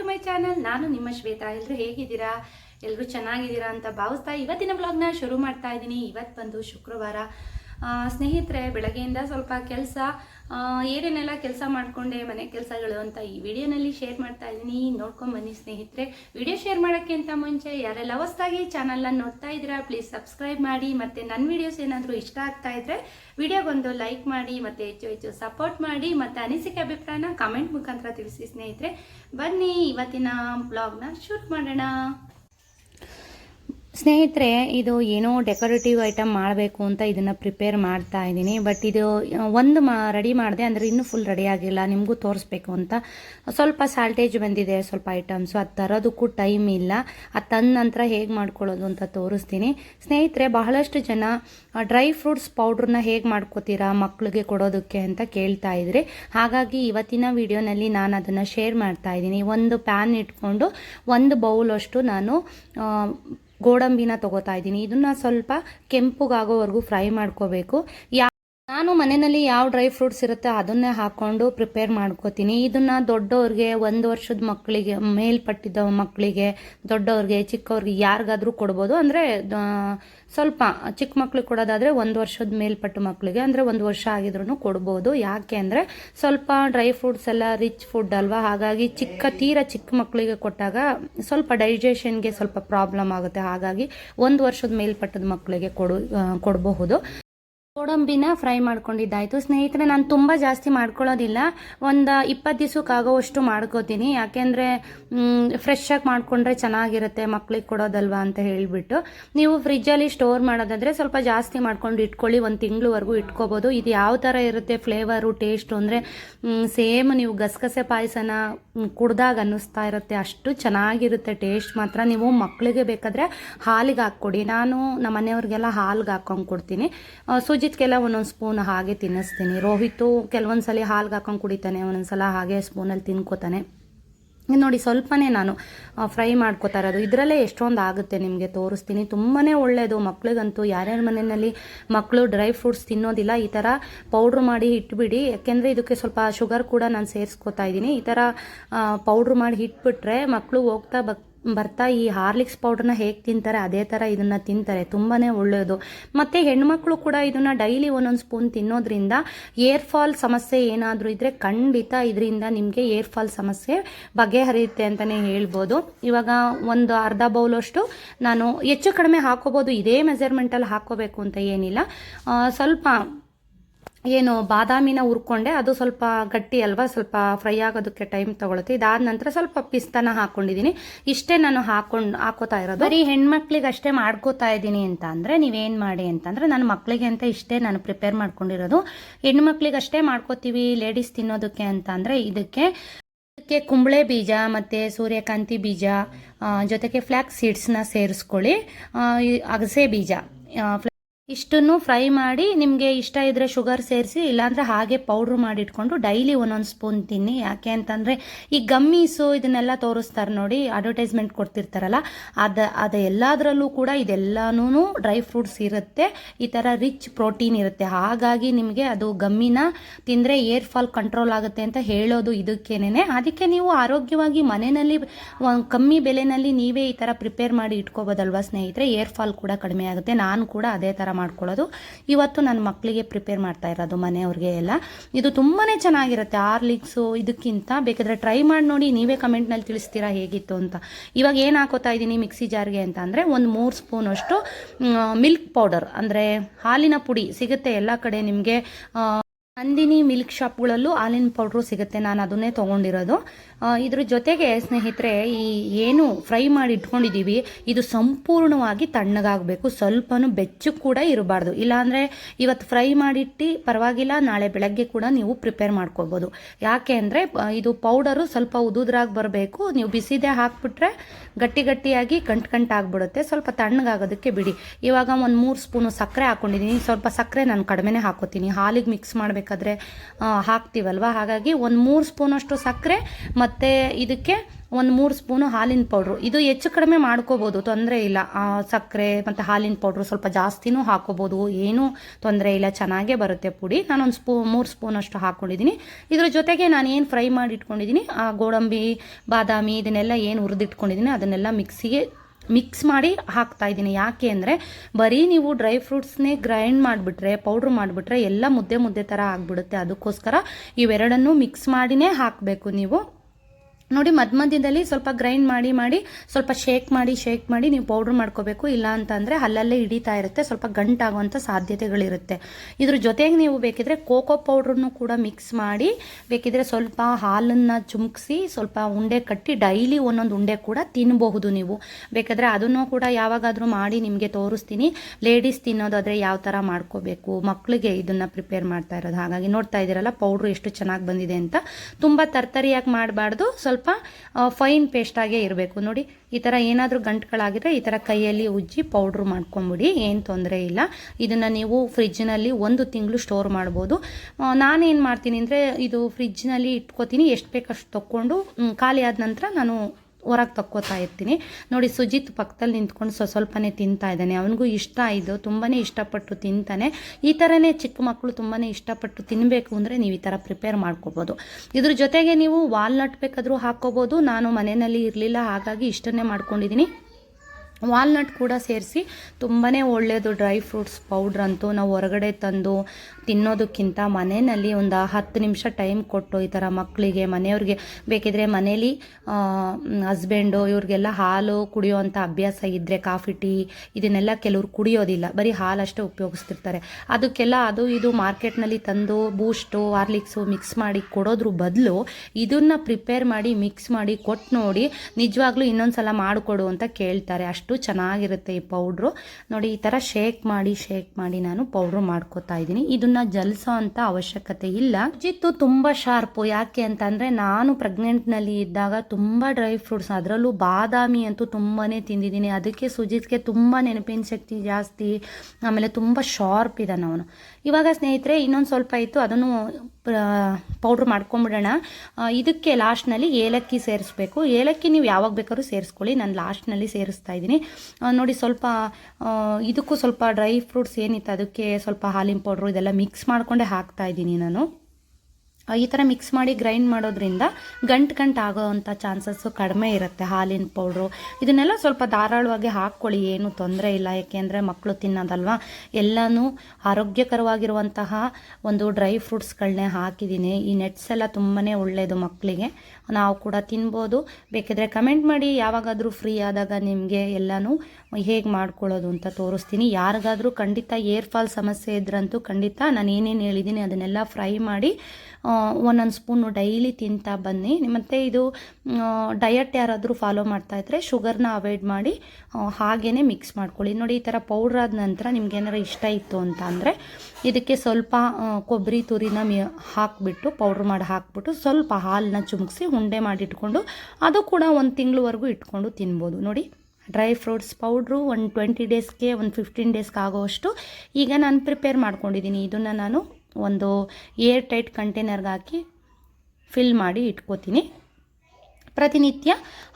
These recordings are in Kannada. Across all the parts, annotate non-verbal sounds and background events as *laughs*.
ಟು ಮೈ ಚಾನಲ್ ನಾನು ನಿಮ್ಮ ಶ್ವೇತಾ. ಎಲ್ಲರೂ ಹೇಗಿದ್ದೀರಾ? ಎಲ್ಲರೂ ಚೆನ್ನಾಗಿದ್ದೀರಾ ಅಂತ ಭಾವಿಸ್ತಾ ಇವತ್ತಿನ ಬ್ಲಾಗ್ನ ಶುರು ಮಾಡ್ತಾ ಇದ್ದೀನಿ. ಇವತ್ತು ಬಂದು ಶುಕ್ರವಾರ. ಸ್ನೇಹಿತರೆ, ಬೆಳಗ್ಗೆಯಿಂದ ಸ್ವಲ್ಪ ಕೆಲಸ ಏನೇನೆಲ್ಲ ಕೆಲಸ ಮಾಡಿಕೊಂಡೆ, ಮನೆ ಕೆಲಸಗಳು ಅಂತ ಈ ವಿಡಿಯೋನಲ್ಲಿ ಶೇರ್ ಮಾಡ್ತಾ ಇದ್ದೀನಿ. ನೋಡ್ಕೊಂಡು ಬನ್ನಿ ಸ್ನೇಹಿತರೆ. ವಿಡಿಯೋ ಶೇರ್ ಮಾಡೋಕ್ಕಿಂತ ಮುಂಚೆ ಯಾರೆಲ್ಲ ಹೊಸದಾಗಿ ಚಾನಲ್ನ ನೋಡ್ತಾ ಇದ್ದೀರಾ ಪ್ಲೀಸ್ ಸಬ್ಸ್ಕ್ರೈಬ್ ಮಾಡಿ. ಮತ್ತು ನನ್ನ ವಿಡಿಯೋಸ್ ಏನಾದರೂ ಇಷ್ಟ ಆಗ್ತಾ ಇದ್ರೆ ವಿಡಿಯೋಗೊಂದು ಲೈಕ್ ಮಾಡಿ, ಮತ್ತು ಹೆಚ್ಚು ಹೆಚ್ಚು ಸಪೋರ್ಟ್ ಮಾಡಿ, ಮತ್ತು ಅನಿಸಿಕೆ ಅಭಿಪ್ರಾಯನ ಕಾಮೆಂಟ್ ಮುಖಾಂತರ ತಿಳಿಸಿ ಸ್ನೇಹಿತರೆ. ಬನ್ನಿ, ಇವತ್ತಿನ ಬ್ಲಾಗ್ನ ಶೂಟ್ ಮಾಡೋಣ. ಸ್ನೇಹಿತರೆ, ಇದು ಏನೋ ಡೆಕೋರೇಟಿವ್ ಐಟಮ್ ಮಾಡಬೇಕು ಅಂತ ಇದನ್ನು ಪ್ರಿಪೇರ್ ಮಾಡ್ತಾ ಇದ್ದೀನಿ. ಬಟ್ ಇದು ಒಂದು ಮಾ ರೆಡಿ ಮಾಡಿದೆ ಅಂದರೆ ಇನ್ನೂ ಫುಲ್ ರೆಡಿ ಆಗಿಲ್ಲ. ನಿಮಗೂ ತೋರಿಸ್ಬೇಕು ಅಂತ. ಸ್ವಲ್ಪ ಸಾಲ್ಟೇಜ್ ಬಂದಿದೆ, ಸ್ವಲ್ಪ ಐಟಮ್ಸು ಅದು ತರೋದಕ್ಕೂ ಟೈಮ್ ಇಲ್ಲ. ಅದು ತಂದ ನಂತರ ಹೇಗೆ ಮಾಡ್ಕೊಳ್ಳೋದು ಅಂತ ತೋರಿಸ್ತೀನಿ. ಸ್ನೇಹಿತರೆ, ಬಹಳಷ್ಟು ಜನ ಡ್ರೈ ಫ್ರೂಟ್ಸ್ ಪೌಡ್ರನ್ನ ಹೇಗೆ ಮಾಡ್ಕೋತೀರಾ ಮಕ್ಕಳಿಗೆ ಕೊಡೋದಕ್ಕೆ ಅಂತ ಕೇಳ್ತಾ ಇದ್ರಿ. ಹಾಗಾಗಿ ಇವತ್ತಿನ ವಿಡಿಯೋನಲ್ಲಿ ನಾನು ಅದನ್ನು ಶೇರ್ ಮಾಡ್ತಾ ಇದ್ದೀನಿ. ಒಂದು ಪ್ಯಾನ್ ಇಟ್ಕೊಂಡು, ಒಂದು ಬೌಲ್ ಅಷ್ಟು ನಾನು ಗೋಡಂಬಿನ ತಗೋತಾ ಇದ್ದೀನಿ. ಇದನ್ನ ಸ್ವಲ್ಪ ಕೆಂಪುಗಾಗೋವರೆಗೂ ಫ್ರೈ ಮಾಡ್ಕೋಬೇಕು. ಯಾ ನಾನು ಮನೆಯಲ್ಲಿ ಯಾವ ಡ್ರೈ ಫ್ರೂಟ್ಸ್ ಇರುತ್ತೆ ಅದನ್ನೇ ಹಾಕೊಂಡು ಪ್ರಿಪೇರ್ ಮಾಡ್ಕೋತೀನಿ. ಇದನ್ನ ದೊಡ್ಡವ್ರಿಗೆ, ಒಂದು ವರ್ಷದ ಮಕ್ಕಳಿಗೆ ಮೇಲ್ಪಟ್ಟಿದ್ದ ಮಕ್ಕಳಿಗೆ ದೊಡ್ಡವ್ರಿಗೆ, ಚಿಕ್ಕವ್ರಿಗೆ ಯಾರಿಗಾದ್ರೂ ಕೊಡ್ಬೋದು. ಅಂದರೆ ಸ್ವಲ್ಪ ಚಿಕ್ಕ ಮಕ್ಳಿಗೆ ಕೊಡೋದಾದರೆ ಒಂದು ವರ್ಷದ ಮೇಲ್ಪಟ್ಟ ಮಕ್ಕಳಿಗೆ ಅಂದರೆ ಒಂದು ವರ್ಷ ಆಗಿದ್ರೂ ಕೊಡ್ಬೋದು. ಯಾಕೆ ಅಂದರೆ, ಸ್ವಲ್ಪ ಡ್ರೈ ಫ್ರೂಟ್ಸ್ ಎಲ್ಲ ರಿಚ್ ಫುಡ್ ಅಲ್ವಾ? ಹಾಗಾಗಿ ಚಿಕ್ಕ ತೀರ ಚಿಕ್ಕ ಮಕ್ಕಳಿಗೆ ಕೊಟ್ಟಾಗ ಸ್ವಲ್ಪ ಡೈಜೆಷನ್ಗೆ ಸ್ವಲ್ಪ ಪ್ರಾಬ್ಲಮ್ ಆಗುತ್ತೆ. ಹಾಗಾಗಿ ಒಂದು ವರ್ಷದ ಮೇಲ್ಪಟ್ಟದ ಮಕ್ಕಳಿಗೆ ಕೊಡು ಕೊಡಬಹುದು. ಗೋಡಂಬಿನ ಫ್ರೈ ಮಾಡ್ಕೊಂಡಿದ್ದಾಯ್ತು. ಸ್ನೇಹಿತರೆ ನಾನು ತುಂಬ ಜಾಸ್ತಿ ಮಾಡ್ಕೊಳ್ಳೋದಿಲ್ಲ. ಒಂದು ಇಪ್ಪತ್ತು ದಿವಸಕ್ಕಾಗೋವಷ್ಟು ಮಾಡ್ಕೋತೀನಿ. ಯಾಕೆಂದರೆ ಫ್ರೆಶ್ ಆಗಿ ಮಾಡಿಕೊಂಡ್ರೆ ಚೆನ್ನಾಗಿರುತ್ತೆ ಮಕ್ಳಿಗೆ ಕೊಡೋದಲ್ವಾ ಅಂತ ಹೇಳಿಬಿಟ್ಟು. ನೀವು ಫ್ರಿಜ್ಜಲ್ಲಿ ಸ್ಟೋರ್ ಮಾಡೋದಾದರೆ ಸ್ವಲ್ಪ ಜಾಸ್ತಿ ಮಾಡ್ಕೊಂಡು ಇಟ್ಕೊಳ್ಳಿ. ಒಂದು ತಿಂಗಳವರೆಗೂ ಇಟ್ಕೋಬೋದು. ಇದು ಯಾವ ಥರ ಇರುತ್ತೆ ಫ್ಲೇವರು ಟೇಸ್ಟು ಅಂದರೆ ಸೇಮ್ ನೀವು ಗಸಗಸೆ ಪಾಯಸನ ಕುಡ್ದಾಗ ಅನ್ನಿಸ್ತಾ ಇರುತ್ತೆ. ಅಷ್ಟು ಚೆನ್ನಾಗಿರುತ್ತೆ ಟೇಸ್ಟ್ ಮಾತ್ರ. ನೀವು ಮಕ್ಕಳಿಗೆ ಬೇಕಾದರೆ ಹಾಲಿಗೆ ಹಾಕ್ಕೊಡಿ. ನಾನು ನಮ್ಮ ಮನೆಯವ್ರಿಗೆಲ್ಲ ಹಾಲಿಗೆ ಹಾಕೊಂಡು ಕೊಡ್ತೀನಿ ಆ, ಸುಜಿತ್ಗೆಲ್ಲ ಒಂದೊಂದು ಸ್ಪೂನ್ ಹಾಗೆ ತಿನ್ನಿಸ್ತೀನಿ. ರೋಹಿತು ಕೆಲವೊಂದು ಸಲ ಹಾಲ್ಗೆ ಹಾಕೊಂಡು ಕುಡಿತಾನೆ, ಒಂದೊಂದು ಸಲ ಹಾಗೆ ಸ್ಪೂನಲ್ಲಿ ತಿನ್ಕೋತಾನೆ. ನೋಡಿ ಸ್ವಲ್ಪನೇ ನಾನು ಫ್ರೈ ಮಾಡ್ಕೋತಾ ಇರೋದು. ಇದರಲ್ಲೇ ಎಷ್ಟೊಂದು ಆಗುತ್ತೆ ನಿಮಗೆ ತೋರಿಸ್ತೀನಿ. ತುಂಬಾ ಒಳ್ಳೆಯದು ಮಕ್ಳಿಗಂತೂ ಯಾರ್ಯಾರ ಮನೆಯಲ್ಲಿ ಮಕ್ಕಳು ಡ್ರೈ ಫ್ರೂಟ್ಸ್ ತಿನ್ನೋದಿಲ್ಲ, ಈ ಥರ ಪೌಡ್ರ್ ಮಾಡಿ ಇಟ್ಬಿಡಿ. ಯಾಕೆಂದರೆ ಇದಕ್ಕೆ ಸ್ವಲ್ಪ ಶುಗರ್ ಕೂಡ ನಾನು ಸೇರಿಸ್ಕೊತಾ ಇದ್ದೀನಿ. ಈ ಥರ ಪೌಡ್ರ್ ಮಾಡಿ ಇಟ್ಬಿಟ್ರೆ ಮಕ್ಕಳು ಹೋಗ್ತಾ ಬಕ್ ಬರ್ತಾ ಈ ಹಾರ್ಲಿಕ್ಸ್ ಪೌಡ್ರನ್ನ ಹೇಗೆ ತಿಂತಾರೆ, ಅದೇ ಥರ ಇದನ್ನು ತಿಂತಾರೆ ತುಂಬಾ ಒಳ್ಳೆಯದು ಮತ್ತು ಹೆಣ್ಮಕ್ಳು ಕೂಡ ಇದನ್ನು ಡೈಲಿ ಒಂದೊಂದು ಸ್ಪೂನ್ ತಿನ್ನೋದ್ರಿಂದ ಏರ್ ಫಾಲ್ ಸಮಸ್ಯೆ ಏನಾದರೂ ಇದ್ದರೆ ಖಂಡಿತ ಇದರಿಂದ ನಿಮಗೆ ಏರ್ ಫಾಲ್ ಸಮಸ್ಯೆ ಬಗೆಹರಿಯುತ್ತೆ ಅಂತಲೇ ಹೇಳ್ಬೋದು. ಇವಾಗ ಒಂದು ಅರ್ಧ ಬೌಲಷ್ಟು ನಾನು ಹೆಚ್ಚು ಕಡಿಮೆ ಹಾಕೋಬೋದು, ಇದೇ ಮೆಜರ್ಮೆಂಟಲ್ಲಿ ಹಾಕೋಬೇಕು ಅಂತ ಏನಿಲ್ಲ. ಸ್ವಲ್ಪ ಏನು ಬಾದಾಮಿನ ಹುರ್ಕೊಂಡೆ ಅದು ಸ್ವಲ್ಪ ಗಟ್ಟಿ ಅಲ್ವಾ, ಸ್ವಲ್ಪ ಫ್ರೈ ಆಗೋದಕ್ಕೆ ಟೈಮ್ ತಗೊಳುತ್ತೆ. ಇದಾದ ನಂತರ ಸ್ವಲ್ಪ ಪಿಸ್ತಾನ ಹಾಕೊಂಡಿದ್ದೀನಿ. ಇಷ್ಟೇ ನಾನು ಹಾಕೊಂಡು, ಹಾಕೋತಾ ಇರೋದು. ಬರೀ ಹೆಣ್ಮಕ್ಳಿಗೆ ಅಷ್ಟೇ ಮಾಡ್ಕೋತಾ ಇದ್ದೀನಿ ಅಂತ ಅಂದರೆ ನೀವೇನು ಮಾಡಿ ಅಂತಂದರೆ ನನ್ನ ಮಕ್ಕಳಿಗೆ ಅಂತ ಇಷ್ಟೇ ನಾನು ಪ್ರಿಪೇರ್ ಮಾಡ್ಕೊಂಡಿರೋದು. ಹೆಣ್ಮಕ್ಳಿಗೆ ಅಷ್ಟೇ ಮಾಡ್ಕೋತೀವಿ ಲೇಡೀಸ್ ತಿನ್ನೋದಕ್ಕೆ ಅಂತ ಅಂದರೆ ಇದಕ್ಕೆ ಇದಕ್ಕೆ ಕುಂಬಳೆ ಬೀಜ ಮತ್ತು ಸೂರ್ಯಕಾಂತಿ ಬೀಜ ಜೊತೆಗೆ ಫ್ಲ್ಯಾಕ್ಸ್ ಸೀಡ್ಸ್ನ ಸೇರಿಸ್ಕೊಳ್ಳಿ. ಅಗಸೆ ಬೀಜ ಇಷ್ಟನ್ನು ಫ್ರೈ ಮಾಡಿ ನಿಮಗೆ ಇಷ್ಟ ಇದ್ದರೆ ಶುಗರ್ ಸೇರಿಸಿ, ಇಲ್ಲಾಂದರೆ ಹಾಗೆ ಪೌಡ್ರ್ ಮಾಡಿಟ್ಕೊಂಡು ಡೈಲಿ ಒಂದೊಂದು ಸ್ಪೂನ್ ತಿನ್ನಿ. ಯಾಕೆ ಅಂತಂದರೆ ಈ ಗಮ್ಮೀಸು ಇದನ್ನೆಲ್ಲ ತೋರಿಸ್ತಾರೆ ನೋಡಿ ಅಡ್ವರ್ಟೈಸ್ಮೆಂಟ್ ಕೊಡ್ತಿರ್ತಾರಲ್ಲ, ಅದು ಅದು ಎಲ್ಲದರಲ್ಲೂ ಕೂಡ ಇದೆಲ್ಲನೂ ಡ್ರೈ ಫ್ರೂಟ್ಸ್ ಇರುತ್ತೆ. ಈ ಥರ ರಿಚ್ ಪ್ರೋಟೀನ್ ಇರುತ್ತೆ. ಹಾಗಾಗಿ ನಿಮಗೆ ಅದು ಗಮ್ಮಿನ ತಿಂದರೆ ಏರ್ ಫಾಲ್ ಕಂಟ್ರೋಲ್ ಆಗುತ್ತೆ ಅಂತ ಹೇಳೋದು ಇದಕ್ಕೇನೆ ಅದಕ್ಕೆ ನೀವು ಆರೋಗ್ಯವಾಗಿ ಮನೆಯಲ್ಲಿ ಕಮ್ಮಿ ಬೆಲೆನಲ್ಲಿ ನೀವೇ ಈ ಥರ ಪ್ರಿಪೇರ್ ಮಾಡಿ ಇಟ್ಕೋಬೋದಲ್ವಾ ಸ್ನೇಹಿತರೆ? ಏರ್ ಫಾಲ್ ಕೂಡ ಕಡಿಮೆ ಆಗುತ್ತೆ. ನಾನು ಕೂಡ ಅದೇ ಥರ ಮಾಡ್ಕೊಳ್ಳೋದು. ಇವತ್ತು ನನ್ನ ಮಕ್ಕಳಿಗೆ ಪ್ರಿಪೇರ್ ಮಾಡ್ತಾ ಇರೋದು, ಮನೆಯವ್ರಿಗೆ ಎಲ್ಲ. ಇದು ತುಂಬಾ ಚೆನ್ನಾಗಿರುತ್ತೆ. ಆರ್ಲಿಕ್ಸು ಇದಕ್ಕಿಂತ ಬೇಕಾದರೆ ಟ್ರೈ ಮಾಡಿ ನೋಡಿ, ನೀವೇ ಕಮೆಂಟ್ನಲ್ಲಿ ತಿಳಿಸ್ತೀರಾ ಹೇಗಿತ್ತು ಅಂತ. ಇವಾಗ ಏನು ಹಾಕೋತಾ ಇದ್ದೀನಿ ಮಿಕ್ಸಿ ಜಾರ್ಗೆ ಅಂತ ಅಂದರೆ ಒಂದು ಮೂರು ಸ್ಪೂನಷ್ಟು ಮಿಲ್ಕ್ ಪೌಡರ್. ಅಂದರೆ ಹಾಲಿನ ಪುಡಿ ಸಿಗುತ್ತೆ ಎಲ್ಲ ಕಡೆ ನಿಮಗೆ. ನಂದಿನಿ ಮಿಲ್ಕ್ ಶಾಪ್ಗಳಲ್ಲೂ ಹಾಲಿನ ಪೌಡ್ರು ಸಿಗುತ್ತೆ. ನಾನು ಅದನ್ನೇ ತೊಗೊಂಡಿರೋದು. ಇದ್ರ ಜೊತೆಗೆ ಸ್ನೇಹಿತರೆ, ಈ ಏನು ಫ್ರೈ ಮಾಡಿ ಇಟ್ಕೊಂಡಿದ್ದೀವಿ, ಇದು ಸಂಪೂರ್ಣವಾಗಿ ತಣ್ಣಗಾಗಬೇಕು. ಸ್ವಲ್ಪನೂ ಬೆಚ್ಚು ಕೂಡ ಇರಬಾರ್ದು. ಇಲ್ಲಾಂದರೆ ಇವತ್ತು ಫ್ರೈ ಮಾಡಿಟ್ಟು ಪರವಾಗಿಲ್ಲ, ನಾಳೆ ಬೆಳಗ್ಗೆ ಕೂಡ ನೀವು ಪ್ರಿಪೇರ್ ಮಾಡ್ಕೋಬೋದು ಯಾಕೆ ಅಂದರೆ ಇದು ಪೌಡರು ಸ್ವಲ್ಪ ಉದುದ್ರಾಗಿ ಬರಬೇಕು. ನೀವು ಬಿಸಿದೇ ಹಾಕ್ಬಿಟ್ರೆ ಗಟ್ಟಿ ಗಟ್ಟಿಯಾಗಿ ಗಂಟು ಗಂಟು ಆಗಿಬಿಡುತ್ತೆ. ಸ್ವಲ್ಪ ತಣ್ಣಗಾಗೋದಕ್ಕೆ ಬಿಡಿ. ಇವಾಗ ಒಂದು ಮೂರು ಸ್ಪೂನು ಸಕ್ಕರೆ ಹಾಕ್ಕೊಂಡಿದ್ದೀನಿ ಸ್ವಲ್ಪ ಸಕ್ಕರೆ ನಾನು ಕಡಿಮೆನೇ ಹಾಕೋತೀನಿ. ಹಾಲಿಗೆ ಮಿಕ್ಸ್ ಮಾಡಬೇಕಾದ್ರೆ ಹಾಕ್ತೀವಲ್ವ? ಹಾಗಾಗಿ ಒಂದು ಮೂರು ಸ್ಪೂನಷ್ಟು ಸಕ್ಕರೆ ಮತ್ತು ಇದಕ್ಕೆ ಒಂದು ಮೂರು ಸ್ಪೂನು ಹಾಲಿನ ಪೌಡ್ರು. ಇದು ಹೆಚ್ಚು ಕಡಿಮೆ ಮಾಡ್ಕೋಬೋದು, ತೊಂದರೆ ಇಲ್ಲ. ಸಕ್ಕರೆ ಮತ್ತು ಹಾಲಿನ ಪೌಡ್ರು ಸ್ವಲ್ಪ ಜಾಸ್ತಿನೂ ಹಾಕೋಬೋದು. ಏನೂ ತೊಂದರೆ ಇಲ್ಲ, ಚೆನ್ನಾಗೇ ಬರುತ್ತೆ ಪುಡಿ. ನಾನೊಂದು ಸ್ಪೂ, ಮೂರು ಸ್ಪೂನಷ್ಟು ಹಾಕ್ಕೊಂಡಿದ್ದೀನಿ ಇದ್ರ ಜೊತೆಗೆ ನಾನು ಏನು ಫ್ರೈ ಮಾಡಿ ಇಟ್ಕೊಂಡಿದ್ದೀನಿ ಆ ಗೋಡಂಬಿ, ಬಾದಾಮಿ ಇದನ್ನೆಲ್ಲ ಏನು ಹುರಿದಿಟ್ಕೊಂಡಿದ್ದೀನಿ ಅದನ್ನೆಲ್ಲ ಮಿಕ್ಸಿಗೆ ಮಿಕ್ಸ್ ಮಾಡಿ ಹಾಕ್ತಾ ಇದ್ದೀನಿ ಯಾಕೆ ಅಂದರೆ ಬರೀ ನೀವು ಡ್ರೈ ಫ್ರೂಟ್ಸ್ನೇ ಗ್ರೈಂಡ್ ಮಾಡಿಬಿಟ್ರೆ, ಪೌಡ್ರ್ ಮಾಡಿಬಿಟ್ರೆ ಎಲ್ಲ ಮುದ್ದೆ ಮುದ್ದೆ ಥರ ಆಗಿಬಿಡುತ್ತೆ. ಅದಕ್ಕೋಸ್ಕರ ಇವೆರಡನ್ನೂ ಮಿಕ್ಸ್ ಮಾಡಿನೇ ಹಾಕಬೇಕು ನೀವು. ನೋಡಿ ಮಧ್ಯ ಮಧ್ಯದಲ್ಲಿ ಸ್ವಲ್ಪ ಗ್ರೈಂಡ್ ಮಾಡಿ ಮಾಡಿ, ಸ್ವಲ್ಪ ಶೇಕ್ ಮಾಡಿ ಶೇಕ್ ಮಾಡಿ ನೀವು ಪೌಡ್ರ್ ಮಾಡ್ಕೋಬೇಕು. ಇಲ್ಲ ಅಂತಂದರೆ ಅಲ್ಲಲ್ಲೇ ಹಿಡಿತಾ ಇರುತ್ತೆ. ಸ್ವಲ್ಪ ಗಂಟಾಗುವಂಥ ಸಾಧ್ಯತೆಗಳಿರುತ್ತೆ. ಇದ್ರ ಜೊತೆಗೆ ನೀವು ಬೇಕಿದ್ರೆ ಕೋಕೋ ಪೌಡ್ರನ್ನು ಕೂಡ ಮಿಕ್ಸ್ ಮಾಡಿ, ಬೇಕಿದ್ರೆ ಸ್ವಲ್ಪ ಹಾಲನ್ನು ಚುಮ್ಕಿಸಿ, ಸ್ವಲ್ಪ ಉಂಡೆ ಕಟ್ಟಿ ಡೈಲಿ ಒಂದೊಂದು ಉಂಡೆ ಕೂಡ ತಿನ್ನಬಹುದು ನೀವು. ಬೇಕಾದರೆ ಅದನ್ನು ಕೂಡ ಯಾವಾಗಾದರೂ ಮಾಡಿ ನಿಮಗೆ ತೋರಿಸ್ತೀನಿ. ಲೇಡೀಸ್ ತಿನ್ನೋದಾದರೆ ಯಾವ ಥರ ಮಾಡ್ಕೋಬೇಕು? ಮಕ್ಕಳಿಗೆ ಇದನ್ನು ಪ್ರಿಪೇರ್ ಮಾಡ್ತಾ ಇರೋದು. ಹಾಗಾಗಿ ನೋಡ್ತಾ ಇದ್ದೀರಲ್ಲ ಪೌಡ್ರು ಎಷ್ಟು ಚೆನ್ನಾಗಿ ಬಂದಿದೆ ಅಂತ. ತುಂಬ ತರ್ತರಿಯಾಗಿ ಮಾಡಬಾರ್ದು. ಸ್ವಲ್ಪ ಫೈನ್ ಪೇಸ್ಟಾಗೇ ಇರಬೇಕು. ನೋಡಿ ಈ ಥರ ಏನಾದರೂ ಗಂಟುಗಳಾಗಿದ್ರೆ ಈ ಥರ ಕೈಯಲ್ಲಿ ಉಜ್ಜಿ ಪೌಡ್ರ್ ಮಾಡ್ಕೊಂಬಿಡಿ ಏನು ತೊಂದರೆ ಇಲ್ಲ. ಇದನ್ನು ನೀವು ಫ್ರಿಜ್ನಲ್ಲಿ ಒಂದು ತಿಂಗಳು ಸ್ಟೋರ್ ಮಾಡ್ಬೋದು. ನಾನೇನು ಮಾಡ್ತೀನಿ ಅಂದರೆ ಇದು ಫ್ರಿಜ್ನಲ್ಲಿ ಇಟ್ಕೋತೀನಿ ಎಷ್ಟು ಬೇಕಷ್ಟು ಮ್, ಖಾಲಿ ಆದ ನಂತರ ನಾನು ಹೊರಗೆ ತಕ್ಕೋತಾ ಇರ್ತೀನಿ. ನೋಡಿ, ಸುಜಿತ್ ಪಕ್ಕದಲ್ಲಿ ನಿಂತ್ಕೊಂಡು ಸ್ವ ಸ್ವಲ್ಪನೇ ತಿಂತಾ ಇದ್ದಾನೆ. ಅವನಿಗೂ ಇಷ್ಟ ಇದು. ತುಂಬಾ ಇಷ್ಟಪಟ್ಟು ತಿಂತಾನೆ. ಈ ಥರನೇ ಚಿಕ್ಕ ಮಕ್ಕಳು ತುಂಬಾ ಇಷ್ಟಪಟ್ಟು ತಿನ್ನಬೇಕು ಅಂದರೆ ನೀವು ಈ ಥರ ಪ್ರಿಪೇರ್ ಮಾಡ್ಕೋಬೋದು. ಇದ್ರ ಜೊತೆಗೆ ನೀವು ವಾಲ್ನಟ್ ಬೇಕಾದರೂ ಹಾಕ್ಕೋಬೋದು ನಾನು ಮನೆಯಲ್ಲಿ ಇರಲಿಲ್ಲ, ಹಾಗಾಗಿ ಇಷ್ಟನ್ನೇ ಮಾಡ್ಕೊಂಡಿದ್ದೀನಿ ವಾಲ್ನಟ್ ಕೂಡ ಸೇರಿಸಿ ತುಂಬಾ ಒಳ್ಳೆಯದು ಡ್ರೈ ಫ್ರೂಟ್ಸ್ ಪೌಡ್ರ್ ಅಂತೂ ನಾವು ಹೊರಗಡೆ ತಂದು ತಿನ್ನೋದಕ್ಕಿಂತ ಮನೆಯಲ್ಲಿ ಒಂದು ಹತ್ತು ನಿಮಿಷ ಟೈಮ್ ಕೊಟ್ಟು ಈ ಥರ ಮಕ್ಕಳಿಗೆ, ಮನೆಯವ್ರಿಗೆ ಬೇಕಿದ್ರೆ ಮನೇಲಿ ಹಸ್ಬೆಂಡು ಇವ್ರಿಗೆಲ್ಲ ಹಾಲು ಕುಡಿಯೋವಂಥ ಅಭ್ಯಾಸ ಇದ್ದರೆ ಕಾಫಿ, ಟೀ ಇದನ್ನೆಲ್ಲ ಕೆಲವ್ರು ಕುಡಿಯೋದಿಲ್ಲ. ಬರೀ ಹಾಲಷ್ಟೇ ಉಪಯೋಗಿಸ್ತಿರ್ತಾರೆ. ಅದಕ್ಕೆಲ್ಲ ಅದು ಇದು ಮಾರ್ಕೆಟ್ನಲ್ಲಿ ತಂದು ಬೂಸ್ಟು ಹಾರ್ಲಿಕ್ಸು ಮಿಕ್ಸ್ ಮಾಡಿ ಕೊಡೋದ್ರ ಬದಲು ಇದನ್ನು ಪ್ರಿಪೇರ್ ಮಾಡಿ ಮಿಕ್ಸ್ ಮಾಡಿ ಕೊಟ್ಟು ನೋಡಿ ನಿಜವಾಗ್ಲೂ ಇನ್ನೊಂದು ಸಲ ಮಾಡಿಕೊಡು ಅಂತ ಕೇಳ್ತಾರೆ. ಅಷ್ಟು ಚೆನ್ನಾಗಿರುತ್ತೆ ಈ ಪೌಡ್ರು. ನೋಡಿ ಈ ಥರ ಶೇಕ್ ಮಾಡಿ ಶೇಕ್ ಮಾಡಿ ನಾನು ಪೌಡ್ರು ಮಾಡ್ಕೋತಾ ಇದ್ದೀನಿ. ಇದನ್ನ ಜಲ್ಸೋ ಅಂತ ಅವಶ್ಯಕತೆ ಇಲ್ಲ. ಜಿತ್ತು ತುಂಬಾ ಶಾರ್ಪು ಯಾಕೆ ಅಂತಂದ್ರೆ ನಾನು ಪ್ರೆಗ್ನೆಂಟ್ನಲ್ಲಿ ಇದ್ದಾಗ ತುಂಬಾ ಡ್ರೈ ಫ್ರೂಟ್ಸ್ ಅದರಲ್ಲೂ ಬಾದಾಮಿ ಅಂತೂ ತುಂಬಾನೇ ತಿಂದಿದ್ದೀನಿ. ಅದಕ್ಕೆ ಸುಜಿತ್ಗೆ ತುಂಬಾ ನೆನಪಿನ ಶಕ್ತಿ ಜಾಸ್ತಿ, ಆಮೇಲೆ ತುಂಬಾ ಶಾರ್ಪ್ ಇದ್ದಾನೆ ಅವನು ಇವಾಗ ಸ್ನೇಹಿತರೆ, ಇನ್ನೊಂದು ಸ್ವಲ್ಪ ಇತ್ತು, ಅದನ್ನು ಪೌಡ್ರ್ ಮಾಡ್ಕೊಂಬಿಡೋಣ. ಇದಕ್ಕೆ ಲಾಸ್ಟ್ನಲ್ಲಿ ಏಲಕ್ಕಿ ಸೇರಿಸ್ಬೇಕು. ಏಲಕ್ಕಿ ನೀವು ಯಾವಾಗ ಬೇಕಾದ್ರೂ ಸೇರಿಸ್ಕೊಳ್ಳಿ, ನಾನು ಲಾಸ್ಟ್ನಲ್ಲಿ ಸೇರಿಸ್ತಾ ಇದ್ದೀನಿ. ನೋಡಿ ಸ್ವಲ್ಪ ಇದಕ್ಕೂ ಸ್ವಲ್ಪ ಡ್ರೈ ಫ್ರೂಟ್ಸ್ ಏನಿತ್ತು, ಅದಕ್ಕೆ ಸ್ವಲ್ಪ ಹಾಲಿನ ಪೌಡ್ರು ಇದೆಲ್ಲ ಮಿಕ್ಸ್ ಮಾಡಿಕೊಂಡೇ ಹಾಕ್ತಾ ಇದ್ದೀನಿ ನಾನು. ಈ ಥರ ಮಿಕ್ಸ್ ಮಾಡಿ ಗ್ರೈಂಡ್ ಮಾಡೋದ್ರಿಂದ ಗಂಟು ಗಂಟು ಆಗೋವಂಥ ಚಾನ್ಸಸ್ಸು ಕಡಿಮೆ ಇರುತ್ತೆ, ಹಾಲಿನ ಪೌಡ್ರು ಇದನ್ನೆಲ್ಲ ಸ್ವಲ್ಪ ಧಾರಾಳವಾಗಿ ಹಾಕ್ಕೊಳ್ಳಿ, ಏನು ತೊಂದರೆ ಇಲ್ಲ. ಯಾಕೆಂದರೆ ಮಕ್ಕಳು ತಿನ್ನೋದಲ್ವಾ? ಎಲ್ಲನೂ ಆರೋಗ್ಯಕರವಾಗಿರುವಂತಹ ಒಂದು ಡ್ರೈ ಫ್ರೂಟ್ಸ್ಗಳನ್ನೇ ಹಾಕಿದ್ದೀನಿ. ಈ ನೆಟ್ಸ್ ಎಲ್ಲ ತುಂಬಾ ಒಳ್ಳೆಯದು ಮಕ್ಕಳಿಗೆ ನಾವು ಕೂಡ ತಿನ್ಬೋದು. ಬೇಕಿದ್ರೆ ಕಮೆಂಟ್ ಮಾಡಿ, ಯಾವಾಗಾದರೂ ಫ್ರೀ ಆದಾಗ ನಿಮಗೆ ಎಲ್ಲನೂ ಹೇಗೆ ಮಾಡ್ಕೊಳ್ಳೋದು ಅಂತ ತೋರಿಸ್ತೀನಿ. ಯಾರಿಗಾದರೂ ಖಂಡಿತ ಏರ್ ಫಾಲ್ ಸಮಸ್ಯೆ ಇದ್ರಂತೂ ಖಂಡಿತ ನಾನು ಏನೇನು ಹೇಳಿದ್ದೀನಿ ಅದನ್ನೆಲ್ಲ ಫ್ರೈ ಮಾಡಿ ಒಂದೊಂದು ಸ್ಪೂನು ಡೈಲಿ ತಿಂತಾ ಬನ್ನಿ. ಮತ್ತು ಇದು ಡಯಟ್ ಯಾರಾದರೂ ಫಾಲೋ ಮಾಡ್ತಾ ಇದ್ದರೆ ಶುಗರ್ನ ಅವಾಯ್ಡ್ ಮಾಡಿ ಹಾಗೇ ಮಿಕ್ಸ್ ಮಾಡ್ಕೊಳ್ಳಿ. ನೋಡಿ, ಈ ಥರ ಪೌಡ್ರ್ ಆದ ನಂತರ ನಿಮ್ಗೆ ಏನಾರು ಇಷ್ಟ ಇತ್ತು ಅಂತ ಅಂದರೆ ಇದಕ್ಕೆ ಸ್ವಲ್ಪ ಕೊಬ್ಬರಿ ತುರಿನ ಮಿ, ಹಾಕಿಬಿಟ್ಟು ಪೌಡ್ರ್ ಮಾಡಿ ಹಾಕ್ಬಿಟ್ಟು ಸ್ವಲ್ಪ ಹಾಲನ್ನ ಚುಮುಕ್ಸಿ ಉಂಡೆ ಮಾಡಿ ಇಟ್ಕೊಂಡು ಅದು ಕೂಡ ಒಂದು ತಿಂಗಳವರೆಗೂ ಇಟ್ಕೊಂಡು ತಿನ್ಬೋದು. ನೋಡಿ ಡ್ರೈ ಫ್ರೂಟ್ಸ್ ಪೌಡ್ರು ಒಂದು ಟ್ವೆಂಟಿ ಡೇಸ್ಗೆ ಒಂದು ಫಿಫ್ಟೀನ್ ಡೇಸ್ಗೆ ಆಗೋವಷ್ಟು ಈಗ ನಾನು ಪ್ರಿಪೇರ್ ಮಾಡ್ಕೊಂಡಿದ್ದೀನಿ ಇದನ್ನು ನಾನು ಒಂದು ಏರ್ ಟೈಟ್ ಕಂಟೈನರ್ಗೆ ಹಾಕಿ ಫಿಲ್ ಮಾಡಿ ಇಟ್ಕೋತೀನಿ. ಪ್ರತಿನಿತ್ಯ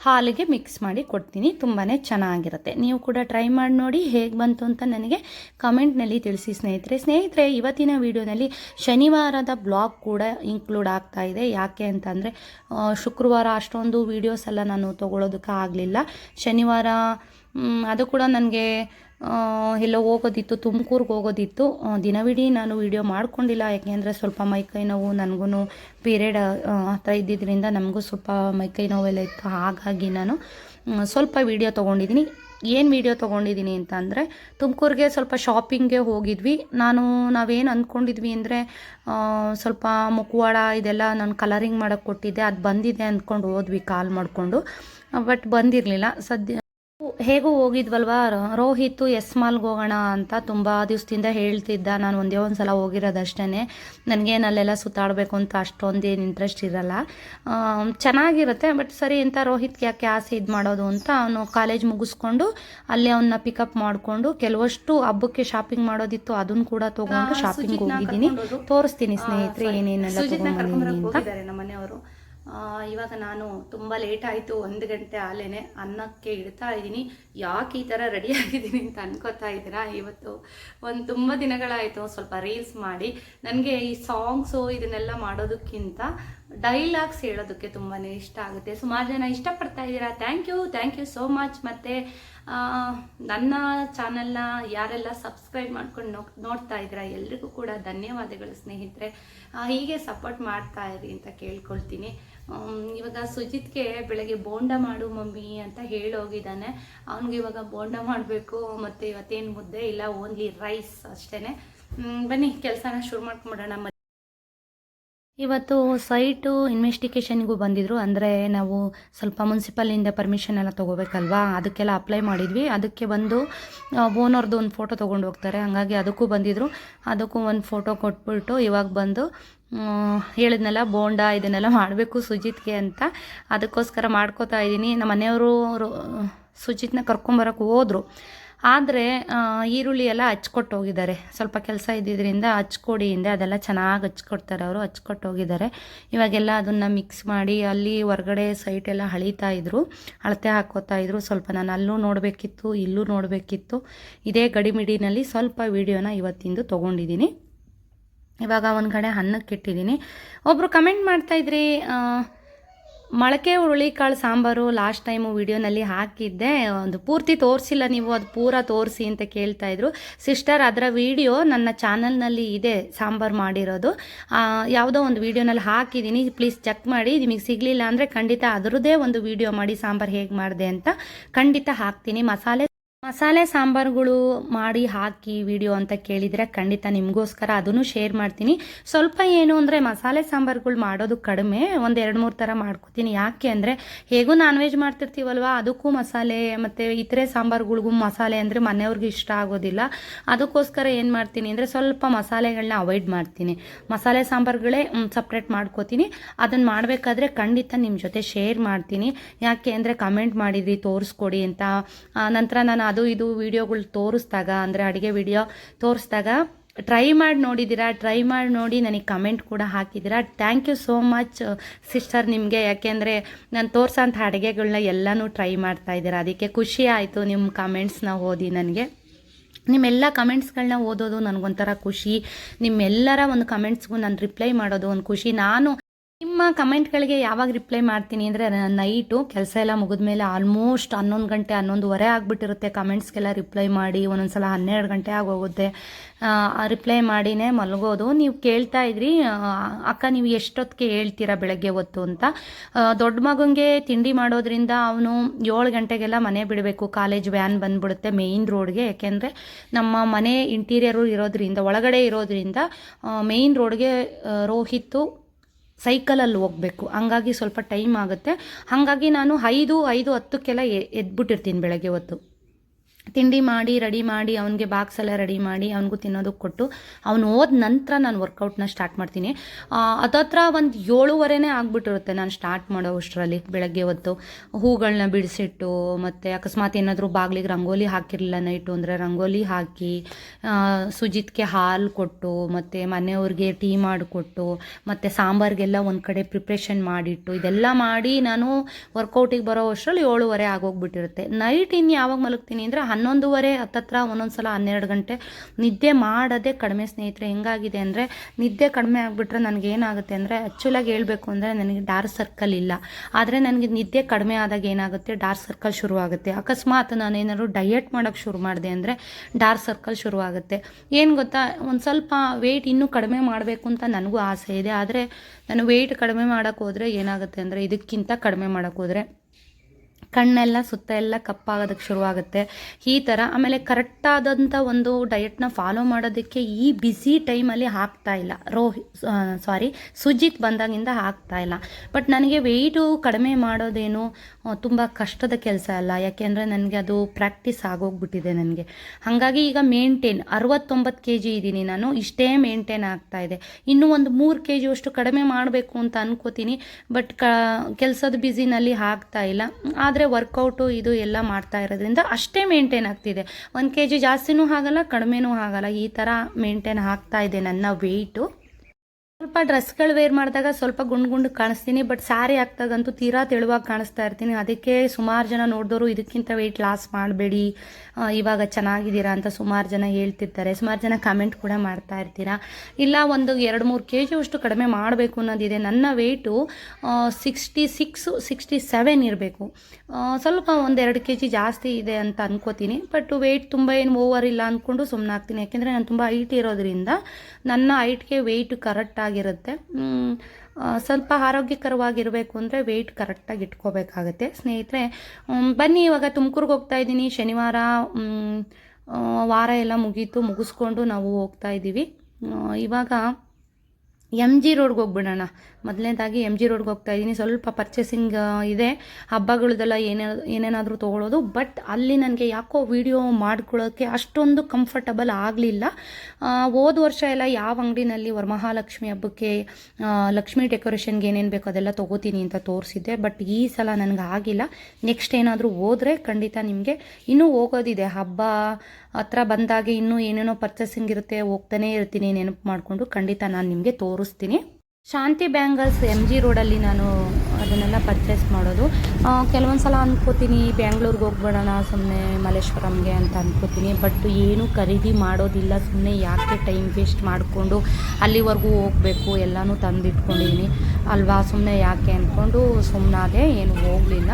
ಹಾಲಿಗೆ ಮಿಕ್ಸ್ ಮಾಡಿ ಕೊಡ್ತೀನಿ. ತುಂಬಾ ಚೆನ್ನಾಗಿರುತ್ತೆ. ನೀವು ಕೂಡ ಟ್ರೈ ಮಾಡಿ ನೋಡಿ ಹೇಗೆ ಬಂತು ಅಂತ ನನಗೆ ಕಮೆಂಟ್ನಲ್ಲಿ ತಿಳಿಸಿ ಸ್ನೇಹಿತರೆ. ಸ್ನೇಹಿತರೆ, ಇವತ್ತಿನ ವಿಡಿಯೋನಲ್ಲಿ ಶನಿವಾರದ ಬ್ಲಾಗ್ ಕೂಡ ಇನ್ಕ್ಲೂಡ್ ಆಗ್ತಾ ಇದೆ. ಯಾಕೆ ಅಂತಂದರೆ ಶುಕ್ರವಾರ ಅಷ್ಟೊಂದು ವೀಡಿಯೋಸ್ ಎಲ್ಲ ನಾನು ತೊಗೊಳೋದಕ್ಕೆ ಆಗಲಿಲ್ಲ. ಶನಿವಾರ ಅದು ಕೂಡ ನನಗೆ ಎಲ್ಲೋ ಹೋಗೋದಿತ್ತು, ತುಮಕೂರ್ಗೆ ಹೋಗೋದಿತ್ತು. ದಿನವಿಡೀ ನಾನು ವಿಡಿಯೋ ಮಾಡ್ಕೊಂಡಿಲ್ಲ. ಯಾಕೆಂದರೆ ಸ್ವಲ್ಪ ಮೈಕೈ ನೋವು ನನಗೂ ಪೀರಿಯಡ್ ಹತ್ರ ಇದ್ದಿದ್ದರಿಂದ ನಮಗೂ ಸ್ವಲ್ಪ ಮೈಕೈ ನೋವೆಲ್ಲ ಇತ್ತು. ಹಾಗಾಗಿ ನಾನು ಸ್ವಲ್ಪ ವಿಡಿಯೋ ತೊಗೊಂಡಿದ್ದೀನಿ. ಏನು ವಿಡಿಯೋ ತೊಗೊಂಡಿದ್ದೀನಿ ಅಂತ ಅಂದರೆ, ತುಮಕೂರಿಗೆ ಸ್ವಲ್ಪ ಶಾಪಿಂಗ್ಗೆ ಹೋಗಿದ್ವಿ. ನಾನು ನಾವೇನು ಅಂದ್ಕೊಂಡಿದ್ವಿ ಅಂದರೆ ಸ್ವಲ್ಪ ಮುಖವಾಡ ಇದೆಲ್ಲ ನಾನು ಕಲರಿಂಗ್ ಮಾಡೋಕ್ಕೆ ಕೊಟ್ಟಿದ್ದೆ. ಅದು ಬಂದಿದೆ ಅಂದ್ಕೊಂಡು ಹೋದ್ವಿ ಕಾಲ್ ಮಾಡಿಕೊಂಡು. ಬಟ್ ಬಂದಿರಲಿಲ್ಲ. ಸದ್ಯ ಹೇಗೂ ಹೋಗಿದ್ವಲ್ವಾ? ರೋಹಿತ್ ಎಸ್ ಮಾಲ್ಗೆ ಹೋಗೋಣ ಅಂತ ತುಂಬ ದಿವಸದಿಂದ ಹೇಳ್ತಿದ್ದ. ನಾನು ಒಂದೇ ಒಂದು ಸಲ ಹೋಗಿರೋದಷ್ಟೇ ನನಗೇನು ಅಲ್ಲೆಲ್ಲ ಸುತ್ತಾಡಬೇಕು ಅಂತ ಅಷ್ಟೊಂದೇನು ಇಂಟ್ರೆಸ್ಟ್ ಇರಲ್ಲ. ಚೆನ್ನಾಗಿರುತ್ತೆ ಬಟ್ ಸರಿ ಅಂತ ರೋಹಿತ್ಗೆ ಯಾಕೆ ಆಸೆ ಇದು ಮಾಡೋದು ಅಂತ ಅವನು ಕಾಲೇಜ್ ಮುಗಿಸ್ಕೊಂಡು ಅಲ್ಲಿ ಅವನ್ನ ಪಿಕಪ್ ಮಾಡಿಕೊಂಡು ಕೆಲವಷ್ಟು ಹಬ್ಬಕ್ಕೆ ಶಾಪಿಂಗ್ ಮಾಡೋದಿತ್ತು ಅದನ್ನು ಕೂಡ ತೊಗೊಂಡು ಶಾಪಿಂಗ್ ಹೋಗಿದ್ದೀನಿ. ತೋರಿಸ್ತೀನಿ ಸ್ನೇಹಿತರೆ ಏನೇನೆಲ್ಲ ನಮ್ಮ ಮನೆಯವರು ಇವಾಗ ನಾನು ತುಂಬ ಲೇಟ್ ಆಯಿತು, ಒಂದು ಗಂಟೆ ಆಲೇನೆ ಅನ್ನಕ್ಕೆ ಇಡ್ತಾ ಇದ್ದೀನಿ. ಯಾಕೆ ಈ ಥರ ರೆಡಿ ಆಗಿದ್ದೀನಿ ಅಂತ ಅನ್ಕೋತಾ ಇದ್ದೀರಾ? ಇವತ್ತು ಒಂದು ತುಂಬ ದಿನಗಳಾಯಿತು, ಸ್ವಲ್ಪ ರೀಲ್ಸ್ ಮಾಡಿ. ನನಗೆ ಈ ಸಾಂಗ್ಸು ಇದನ್ನೆಲ್ಲ ಮಾಡೋದಕ್ಕಿಂತ ಡೈಲಾಗ್ಸ್ ಹೇಳೋದಕ್ಕೆ ತುಂಬಾ ಇಷ್ಟ ಆಗುತ್ತೆ. ಸುಮಾರು ಜನ ಇಷ್ಟಪಡ್ತಾ ಇದ್ದೀರಾ? Thank you thank you so much ಮತ್ತು ನನ್ನ ಚಾನೆಲ್ನ ಯಾರೆಲ್ಲ ಸಬ್ಸ್ಕ್ರೈಬ್ ಮಾಡ್ಕೊಂಡು ನೋ ನೋಡ್ತಾ ಇದ್ದೀರಾ? ಎಲ್ರಿಗೂ ಕೂಡ ಧನ್ಯವಾದಗಳು ಸ್ನೇಹಿತರೆ. ಹೀಗೆ ಸಪೋರ್ಟ್ ಮಾಡ್ತಾ ಇರಿ ಅಂತ ಕೇಳ್ಕೊಳ್ತೀನಿ. ಇವಾಗ ಸುಜಿತ್ಗೆ ಬೆಳಗ್ಗೆ ಬೋಂಡ ಮಾಡು ಮಮ್ಮಿ ಅಂತ ಹೇಳೋಗಿದ್ದಾನೆ. ಅವನಿಗೆ ಇವಾಗ ಬೋಂಡ ಮಾಡಬೇಕು. ಮತ್ತು ಇವತ್ತೇನು ಮುದ್ದೆ ಇಲ್ಲ, ಓನ್ಲಿ ರೈಸ್ ಅಷ್ಟೇ ಬನ್ನಿ, ಕೆಲಸನ ಶುರು ಮಾಡ್ಕೊಂಬಿಡೋಣ. ಇವತ್ತು ಸೈಟು ಇನ್ವೆಸ್ಟಿಗೇಷನ್ಗೂ ಬಂದಿದ್ರು. ಅಂದರೆ ನಾವು ಸ್ವಲ್ಪ ಮುನ್ಸಿಪಲಿಂದ ಪರ್ಮಿಷನ್ ಎಲ್ಲ ತೊಗೋಬೇಕಲ್ವಾ? ಅದಕ್ಕೆಲ್ಲ ಅಪ್ಲೈ ಮಾಡಿದ್ವಿ. ಅದಕ್ಕೆ ಬಂದು ಓನರ್ದು ಒಂದು ಫೋಟೋ ತೊಗೊಂಡು ಹೋಗ್ತಾರೆ. ಹಾಗಾಗಿ ಅದಕ್ಕೂ ಬಂದಿದ್ರು. ಅದಕ್ಕೂ ಒಂದು ಫೋಟೋ ಕೊಟ್ಬಿಟ್ಟು ಇವಾಗ ಬಂದು ಹೇಳಿದ್ನಲ್ಲ, ಬೋಂಡ ಇದನ್ನೆಲ್ಲ ಮಾಡಬೇಕು ಸುಜಿತ್ಗೆ ಅಂತ. ಅದಕ್ಕೋಸ್ಕರ ಮಾಡ್ಕೋತಾ ಇದ್ದೀನಿ. ನಮ್ಮ ಮನೆಯವರು ಅವರು ಸುಜಿತ್ನ ಕರ್ಕೊಂಬರಕ್ಕೆ ಹೋದರು. ಆದರೆ ಈರುಳ್ಳಿ ಎಲ್ಲ ಹಚ್ಕೊಟ್ಟು ಹೋಗಿದ್ದಾರೆ ಸ್ವಲ್ಪ ಕೆಲಸ ಇದ್ದಿದ್ದರಿಂದ ಹಚ್ಕೊಡಿ ಹಿಂದೆ ಅದೆಲ್ಲ ಚೆನ್ನಾಗಿ ಹಚ್ಕೊಡ್ತಾರೆ ಅವರು ಹಚ್ಕೊಟ್ಟು ಹೋಗಿದ್ದಾರೆ ಇವಾಗೆಲ್ಲ ಅದನ್ನು ಮಿಕ್ಸ್ ಮಾಡಿ ಅಲ್ಲಿ ಹೊರಗಡೆ ಸೈಟ್ ಎಲ್ಲ ಹಳಿತಾ ಇದ್ರು, ಅಳತೆ ಹಾಕೋತಾ ಇದ್ರು. ಸ್ವಲ್ಪ ನಾನು ಅಲ್ಲೂ ನೋಡಬೇಕಿತ್ತು, ಇಲ್ಲೂ ನೋಡಬೇಕಿತ್ತು. ಇದೇ ಗಡಿಮಿಡಿನಲ್ಲಿ ಸ್ವಲ್ಪ ವೀಡಿಯೋನ ಇವತ್ತಿಂದು ತೊಗೊಂಡಿದ್ದೀನಿ. ಇವಾಗ ಒಂದು ಕಡೆ ಅನ್ನಕ್ಕೆ ಇಟ್ಟಿದ್ದೀನಿ ಒಬ್ಬರು ಕಮೆಂಟ್ ಮಾಡ್ತಾಯಿದ್ರಿ ಮೊಳಕೆ ಹುರುಳಿಕಾಳು ಸಾಂಬಾರು ಲಾಸ್ಟ್ ಟೈಮು ವಿಡಿಯೋನಲ್ಲಿ ಹಾಕಿದ್ದೆ. ಒಂದು ಪೂರ್ತಿ ತೋರಿಸಿಲ್ಲ ನೀವು, ಅದು ಪೂರ ತೋರಿಸಿ ಅಂತ ಕೇಳ್ತಾ ಇದ್ರು. ಸಿಸ್ಟರ್ ಅದರ ವಿಡಿಯೋ ನನ್ನ ಚಾನಲ್ನಲ್ಲಿ ಇದೆ ಸಾಂಬಾರು ಮಾಡಿರೋದು. ಯಾವುದೋ ಒಂದು ವಿಡಿಯೋನಲ್ಲಿ ಹಾಕಿದ್ದೀನಿ. ಪ್ಲೀಸ್ ಚೆಕ್ ಮಾಡಿ. ನಿಮಗೆ ಸಿಗಲಿಲ್ಲ ಅಂದರೆ ಖಂಡಿತ ಅದರದ್ದೇ ಒಂದು ವಿಡಿಯೋ ಮಾಡಿ, ಸಾಂಬಾರು ಹೇಗೆ ಮಾಡಿದೆ ಅಂತ ಖಂಡಿತ ಹಾಕ್ತೀನಿ. ಮಸಾಲೆ ಮಸಾಲೆ ಸಾಂಬಾರುಗಳು ಮಾಡಿ ಹಾಕಿ ವಿಡಿಯೋ ಅಂತ ಕೇಳಿದರೆ ಖಂಡಿತ ನಿಮಗೋಸ್ಕರ ಅದನ್ನು ಶೇರ್ ಮಾಡ್ತೀನಿ. ಸ್ವಲ್ಪ ಏನು ಅಂದರೆ ಮಸಾಲೆ ಸಾಂಬಾರುಗಳು ಮಾಡೋದು ಕಡಿಮೆ, ಒಂದು ಎರಡು ಮೂರು ಥರ ಮಾಡ್ಕೋತೀನಿ. ಯಾಕೆ ಅಂದರೆ ಹೇಗೂ ನಾನ್ ವೆಜ್ ಮಾಡ್ತಿರ್ತೀವಲ್ವ, ಅದಕ್ಕೂ ಮಸಾಲೆ ಮತ್ತು ಇತರೆ ಸಾಂಬಾರುಗಳಿಗೂ ಮಸಾಲೆ ಅಂದರೆ ಮನೆಯವ್ರಿಗೆ ಇಷ್ಟ ಆಗೋದಿಲ್ಲ. ಅದಕ್ಕೋಸ್ಕರ ಏನು ಮಾಡ್ತೀನಿ ಅಂದರೆ ಸ್ವಲ್ಪ ಮಸಾಲೆಗಳನ್ನ ಅವಾಯ್ಡ್ ಮಾಡ್ತೀನಿ. ಮಸಾಲೆ ಸಾಂಬಾರುಗಳೇ ಸಪ್ರೇಟ್ ಮಾಡ್ಕೋತೀನಿ. ಅದನ್ನು ಮಾಡಬೇಕಾದ್ರೆ ಖಂಡಿತ ನಿಮ್ಮ ಜೊತೆ ಶೇರ್ ಮಾಡ್ತೀನಿ. ಯಾಕೆ ಅಂದರೆ ಕಮೆಂಟ್ ಮಾಡಿದ್ರಿ ತೋರಿಸ್ಕೊಡಿ ಅಂತ. ನಂತರ ನಾನು ಅದು ಇದು ವೀಡಿಯೋಗಳು ತೋರಿಸ್ದಾಗ, ಅಂದರೆ ಅಡುಗೆ ವಿಡಿಯೋ ತೋರಿಸ್ದಾಗ, ಟ್ರೈ ಮಾಡಿ ನೋಡಿದ್ದೀರಾ? ಟ್ರೈ ಮಾಡಿ ನೋಡಿ ನನಗೆ ಕಮೆಂಟ್ ಕೂಡ ಹಾಕಿದ್ದೀರಾ? Thank you so much sister ನಿಮಗೆ. ಯಾಕೆಂದರೆ ನಾನು ತೋರ್ಸೋಂಥ ಅಡುಗೆಗಳನ್ನ ಎಲ್ಲನೂ ಟ್ರೈ ಮಾಡ್ತಾ ಇದ್ದೀರಾ? ಅದಕ್ಕೆ ಖುಷಿ ಆಯಿತು ನಿಮ್ಮ ಕಮೆಂಟ್ಸ್ನ ಓದಿ ನನಗೆ. ನಿಮ್ಮೆಲ್ಲ ಕಮೆಂಟ್ಸ್ಗಳನ್ನ ಓದೋದು ನನಗೊಂಥರ ಖುಷಿ. ನಿಮ್ಮೆಲ್ಲರ ಒಂದು ಕಮೆಂಟ್ಸ್ಗೂ ನಾನು ರಿಪ್ಲೈ ಮಾಡೋದು ಒಂದು ಖುಷಿ. ನಾನು ನಿಮ್ಮ ಕಮೆಂಟ್ಗಳಿಗೆ ಯಾವಾಗ ರಿಪ್ಲೈ ಮಾಡ್ತೀನಿ ಅಂದರೆ ನೈಟು ಕೆಲಸ ಎಲ್ಲ ಮುಗಿದ ಮೇಲೆ ಆಲ್ಮೋಸ್ಟ್ ಹನ್ನೊಂದು ಗಂಟೆ, ಹನ್ನೊಂದುವರೆ ಆಗಿಬಿಟ್ಟಿರುತ್ತೆ ಕಮೆಂಟ್ಸ್ಗೆಲ್ಲ ರಿಪ್ಲೈ ಮಾಡಿ ಒಂದೊಂದು ಸಲ ಹನ್ನೆರಡು ಗಂಟೆ ಆಗೋಗುತ್ತೆ. ರಿಪ್ಲೈ ಮಾಡಿನೇ ಮಲಗೋದು. ನೀವು ಕೇಳ್ತಾ ಇದ್ರಿ ಅಕ್ಕ ನೀವು ಎಷ್ಟೊತ್ತಿಗೆ ಹೇಳ್ತೀರಾ ಬೆಳಗ್ಗೆ ಹೊತ್ತು ಅಂತ. ದೊಡ್ಡ ಮಗನಿಗೆ ತಿಂಡಿ ಮಾಡೋದ್ರಿಂದ ಅವನು ಏಳು ಗಂಟೆಗೆಲ್ಲ ಮನೆ ಬಿಡಬೇಕು. ಕಾಲೇಜ್ ವ್ಯಾನ್ ಬಂದ್ಬಿಡುತ್ತೆ ಮೇಯ್ನ್ ರೋಡ್ಗೆ. ಯಾಕೆಂದರೆ ನಮ್ಮ ಮನೆ ಇಂಟೀರಿಯರು ಇರೋದ್ರಿಂದ, ಒಳಗಡೆ ಇರೋದ್ರಿಂದ ಮೇಯ್ನ್ ರೋಡ್ಗೆ ರೋಹಿತ್ತು ಸೈಕಲಲ್ಲಿ ಹೋಗಬೇಕು. ಹಂಗಾಗಿ ಸ್ವಲ್ಪ ಟೈಮ್ ಆಗುತ್ತೆ. ಹಾಗಾಗಿ ನಾನು ಐದು ಐದು ಹತ್ತಕ್ಕೆಲ್ಲ ಎದ್ಬಿಟ್ಟಿರ್ತೀನಿ ಬೆಳಗ್ಗೆ ಹೊತ್ತು. ತಿಂಡಿ ಮಾಡಿ, ರೆಡಿ ಮಾಡಿ, ಅವನಿಗೆ ಬಾಕ್ಸ್ ಎಲ್ಲ ರೆಡಿ ಮಾಡಿ, ಅವನಿಗೂ ತಿನ್ನೋದಕ್ಕೆ ಕೊಟ್ಟು ಅವನು ಹೋದ ನಂತರ ನಾನು ವರ್ಕೌಟ್ನ ಸ್ಟಾರ್ಟ್ ಮಾಡ್ತೀನಿ. ಅದತ್ರ ಒಂದು ಏಳುವರೆನೇ ಆಗ್ಬಿಟ್ಟಿರುತ್ತೆ ನಾನು ಸ್ಟಾರ್ಟ್ ಮಾಡೋ ಅಷ್ಟರಲ್ಲಿ ಬೆಳಗ್ಗೆ ಹೊತ್ತು. ಹೂಗಳನ್ನ ಬಿಡಿಸಿಟ್ಟು ಮತ್ತು ಅಕಸ್ಮಾತ್ ಏನಾದರೂ ಬಾಗಿಲಿಗೆ ರಂಗೋಲಿ ಹಾಕಿರಲಿಲ್ಲ ನೈಟು ಅಂದರೆ ರಂಗೋಲಿ ಹಾಕಿ ಸುಜಿತ್ಗೆ ಹಾಲು ಕೊಟ್ಟು, ಮತ್ತು ಮನೆಯವ್ರಿಗೆ ಟೀ ಮಾಡಿಕೊಟ್ಟು, ಮತ್ತು ಸಾಂಬಾರಿಗೆಲ್ಲ ಒಂದು ಕಡೆ ಪ್ರಿಪ್ರೇಷನ್ ಮಾಡಿಟ್ಟು, ಇದೆಲ್ಲ ಮಾಡಿ ನಾನು ವರ್ಕೌಟಿಗೆ ಬರೋ ಅಷ್ಟರಲ್ಲಿ ಏಳುವರೆ ಆಗೋಗ್ಬಿಟ್ಟಿರುತ್ತೆ. ನೈಟ್ ಇನ್ನು ಯಾವಾಗ ಮಲಗ್ತೀನಿ ಅಂದರೆ ಹನ್ನೊಂದುವರೆ ಹತ್ತತ್ರ ಒಂದೊಂದು ಸಲ ಹನ್ನೆರಡು ಗಂಟೆ ನಿದ್ದೆ ಮಾಡೋದೇ ಕಡಿಮೆ ಸ್ನೇಹಿತರೆ, ಹೆಂಗಾಗಿದೆ ಅಂದರೆ ನಿದ್ದೆ ಕಡಿಮೆ ಆಗಿಬಿಟ್ರೆ ನನಗೆ ಏನಾಗುತ್ತೆ ಅಂದರೆ ಆ್ಯಕ್ಚುಲಾಗಿ ಹೇಳಬೇಕು ಅಂದರೆ ನನಗೆ ಡಾರ್ಕ್ ಸರ್ಕಲ್ ಇಲ್ಲ. ಆದರೆ ನನಗೆ ನಿದ್ದೆ ಕಡಿಮೆ ಆದಾಗ ಏನಾಗುತ್ತೆ? ಡಾರ್ಕ್ ಸರ್ಕಲ್ ಶುರುವಾಗುತ್ತೆ. ಅಕಸ್ಮಾತ್ ನಾನೇನಾದ್ರು ಡಯೆಟ್ ಮಾಡೋಕ್ಕೆ ಶುರು ಮಾಡಿದೆ ಅಂದರೆ ಡಾರ್ಕ್ ಸರ್ಕಲ್ ಶುರುವಾಗುತ್ತೆ. ಏನು ಗೊತ್ತಾ? ಒಂದು ಸ್ವಲ್ಪ ವೆಯ್ಟ್ ಇನ್ನೂ ಕಡಿಮೆ ಮಾಡಬೇಕು ಅಂತ ನನಗೂ ಆಸೆ ಇದೆ. ಆದರೆ ನಾನು ವೆಯ್ಟ್ ಕಡಿಮೆ ಮಾಡೋಕ್ಕೆ ಹೋದರೆ ಏನಾಗುತ್ತೆ ಅಂದರೆ ಇದಕ್ಕಿಂತ ಕಡಿಮೆ ಮಾಡೋಕ್ಕೆ ಹೋದರೆ ಕಣ್ಣೆಲ್ಲ ಸುತ್ತ ಎಲ್ಲ ಕಪ್ಪಾಗೋದಕ್ಕೆ ಶುರುವಾಗುತ್ತೆ. ಈ ಥರ ಆಮೇಲೆ ಕರೆಕ್ಟಾದಂಥ ಒಂದು ಡಯಟ್ನ ಫಾಲೋ ಮಾಡೋದಕ್ಕೆ ಈ ಬ್ಯುಸಿ ಟೈಮಲ್ಲಿ ಹಾಕ್ತಾ ಇಲ್ಲ. ರೋಹಿ ಸಾರಿ ಸುಜಿತ್ ಬಂದಾಗಿಂದ ಹಾಕ್ತಾ ಇಲ್ಲ. ಬಟ್ ನನಗೆ ವೆಯ್ಟು ಕಡಿಮೆ ಮಾಡೋದೇನು ತುಂಬ ಕಷ್ಟದ ಕೆಲಸ ಅಲ್ಲ. ಯಾಕೆಂದರೆ ನನಗೆ ಅದು ಪ್ರಾಕ್ಟೀಸ್ ಆಗೋಗ್ಬಿಟ್ಟಿದೆ ನನಗೆ. ಹಾಗಾಗಿ ಈಗ ಮೇಂಟೈನ್ ಅರವತ್ತೊಂಬತ್ತು ಕೆ ಜಿ ಇದ್ದೀನಿ ನಾನು, ಇಷ್ಟೇ ಮೇಂಟೈನ್ ಆಗ್ತಾ ಇದೆ. ಇನ್ನೂ ಒಂದು ಮೂರು ಕೆ ಜಿ ಅಷ್ಟು ಕಡಿಮೆ ಮಾಡಬೇಕು ಅಂತ ಅನ್ಕೋತೀನಿ. ಬಟ್ ಕ, ಕೆಲಸದ ಬ್ಯುಸಿನಲ್ಲಿ ಹಾಕ್ತಾ ಇಲ್ಲ. ಆದರೆ ವರ್ಕೌಟು ಇದು ಎಲ್ಲ ಮಾಡ್ತಾ ಇರೋದ್ರಿಂದ ಅಷ್ಟೇ ಮೇಂಟೈನ್ ಆಗ್ತಿದೆ. ಒಂದು ಕೆ ಜಿ ಜಾಸ್ತಿನೂ ಆಗಲ್ಲ, ಕಡಿಮೆನೂ ಆಗಲ್ಲ. ಈ ಥರ ಮೇಂಟೈನ್ ಆಗ್ತಾ ಇದೆ ನನ್ನ ವೆಯ್ಟು ಸ್ವಲ್ಪ ಡ್ರೆಸ್ಗಳು ವೇರ್ ಮಾಡಿದಾಗ ಸ್ವಲ್ಪ ಗುಂಡು ಗುಂಡು ಕಾಣಿಸ್ತೀನಿ, ಬಟ್ ಸಾರಿ ಹಾಕ್ದಾಗಂತೂ ತೀರಾ ತೆಳುವಾಗಿ ಕಾಣಿಸ್ತಾ ಇರ್ತೀನಿ. ಅದಕ್ಕೆ ಸುಮಾರು ಜನ ನೋಡಿದವರು ಇದಕ್ಕಿಂತ ವೆಯ್ಟ್ ಲಾಸ್ ಮಾಡಬೇಡಿ ಇವಾಗ ಚೆನ್ನಾಗಿದ್ದೀರಾ ಅಂತ ಸುಮಾರು ಜನ ಹೇಳ್ತಿರ್ತಾರೆ. ಸುಮಾರು ಜನ ಕಮೆಂಟ್ ಕೂಡ ಮಾಡ್ತಾ ಇರ್ತೀರಾ. ಇಲ್ಲ, ಒಂದು ಎರಡು ಮೂರು ಕೆ ಜಿ ಅಷ್ಟು ಕಡಿಮೆ ಮಾಡಬೇಕು ಅನ್ನೋದಿದೆ. ನನ್ನ weight sixty six sixty seven ಇರಬೇಕು ಸ್ವಲ್ಪ ಒಂದೆರಡು ಕೆ ಜಿ ಜಾಸ್ತಿ ಇದೆ ಅಂತ ಅನ್ಕೋತೀನಿ. ಬಟ್ ವೆಯ್ಟ್ ತುಂಬ ಏನು ಓವರ್ ಇಲ್ಲ ಅಂದ್ಕೊಂಡು ಸುಮ್ಮನೆ ಆಗ್ತೀನಿ ಯಾಕೆಂದರೆ ನಾನು ತುಂಬ ಹೈಟ್ ಇರೋದ್ರಿಂದ ನನ್ನ ಹೈಟ್ಗೆ ವೆಯ್ಟ್ ಕರೆಕ್ಟ್ ಆ, ಸ್ವಲ್ಪ ಆರೋಗ್ಯಕರವಾಗಿರಬೇಕು ಅಂದರೆ ವೆಯ್ಟ್ ಕರೆಕ್ಟಾಗಿ ಇಟ್ಕೋಬೇಕಾಗತ್ತೆ. ಸ್ನೇಹಿತರೆ ಬನ್ನಿ ಇವಾಗ ತುಮಕೂರಿಗೆ ಹೋಗ್ತಾ ಇದ್ದೀನಿ. ಶನಿವಾರ ವಾರ ಎಲ್ಲ ಮುಗೀತು ಮುಗಿಸ್ಕೊಂಡು ನಾವು ಹೋಗ್ತಾ ಇದ್ದೀವಿ. ಇವಾಗ ಎಂ ಜಿ ರೋಡ್ಗೆ ಹೋಗ್ಬಿಡೋಣ. ಮೊದಲನೇದಾಗಿ ಎಂ ಜಿ ರೋಡ್ಗೆ ಹೋಗ್ತಾ ಇದ್ದೀನಿ ಸ್ವಲ್ಪ ಪರ್ಚೇಸಿಂಗ್ ಇದೆ. ಹಬ್ಬಗಳದೆಲ್ಲ ಏನೇ ಏನೇನಾದರೂ ತೊಗೊಳೋದು. ಬಟ್ ಅಲ್ಲಿ ನನಗೆ ಯಾಕೋ ವಿಡಿಯೋ ಮಾಡ್ಕೊಳ್ಳೋಕ್ಕೆ ಅಷ್ಟೊಂದು ಕಂಫರ್ಟಬಲ್ ಆಗಲಿಲ್ಲ. ಹೋದ ವರ್ಷ ಎಲ್ಲ ಯಾವ ಅಂಗಡಿನಲ್ಲಿ ವರಮಹಾಲಕ್ಷ್ಮಿ ಹಬ್ಬಕ್ಕೆ ಲಕ್ಷ್ಮಿ ಡೆಕೋರೇಷನ್ಗೆ ಏನೇನು ಬೇಕೋ ಅದೆಲ್ಲ ತೊಗೋತೀನಿ ಅಂತ ತೋರಿಸಿದ್ದೆ. ಬಟ್ ಈ ಸಲ ನನಗೆ ಆಗಿಲ್ಲ. ನೆಕ್ಸ್ಟ್ ಏನಾದರೂ ಹೋದರೆ ಖಂಡಿತ ನಿಮಗೆ ಇನ್ನೂ ಹೋಗೋದಿದೆ. ಹಬ್ಬ ಹತ್ರ ಬಂದಾಗ ಇನ್ನೂ ಏನೇನೋ ಪರ್ಚೇಸಿಂಗ್ ಇರುತ್ತೆ, ಹೋಗ್ತಾನೇ ಇರ್ತೀನಿ, ನೆನಪು ಮಾಡಿಕೊಂಡು ಖಂಡಿತ ನಾನು ನಿಮಗೆ ತೋರಿಸ್ತೀನಿ. ಶಾಂತಿ ಬ್ಯಾಂಗಲ್ಸ್ ಎಂ ಜಿ ರೋಡಲ್ಲಿ ನಾನು ಅದನ್ನೆಲ್ಲ ಪರ್ಚೇಸ್ ಮಾಡೋದು. ಕೆಲವೊಂದು ಸಲ ಅಂದ್ಕೋತೀನಿ ಬ್ಯಾಂಗ್ಳೂರ್ಗೆ ಹೋಗ್ಬಿಡೋಣ ಸುಮ್ಮನೆ ಮಲ್ಲೇಶ್ವರಂಗೆ ಅಂತ ಅಂದ್ಕೋತೀನಿ ಬಟ್ ಏನೂ ಖರೀದಿ ಮಾಡೋದಿಲ್ಲ ಸುಮ್ಮನೆ ಯಾಕೆ ಟೈಮ್ ವೇಸ್ಟ್ ಮಾಡಿಕೊಂಡು ಅಲ್ಲಿವರೆಗೂ ಹೋಗಬೇಕು, ಎಲ್ಲನೂ ತಂದಿಟ್ಕೊಂಡಿದ್ದೀನಿ ಅಲ್ವಾ ಸುಮ್ಮನೆ ಯಾಕೆ ಅಂದ್ಕೊಂಡು ಸುಮ್ಮನಾದೆ ಏನು ಹೋಗಲಿಲ್ಲ.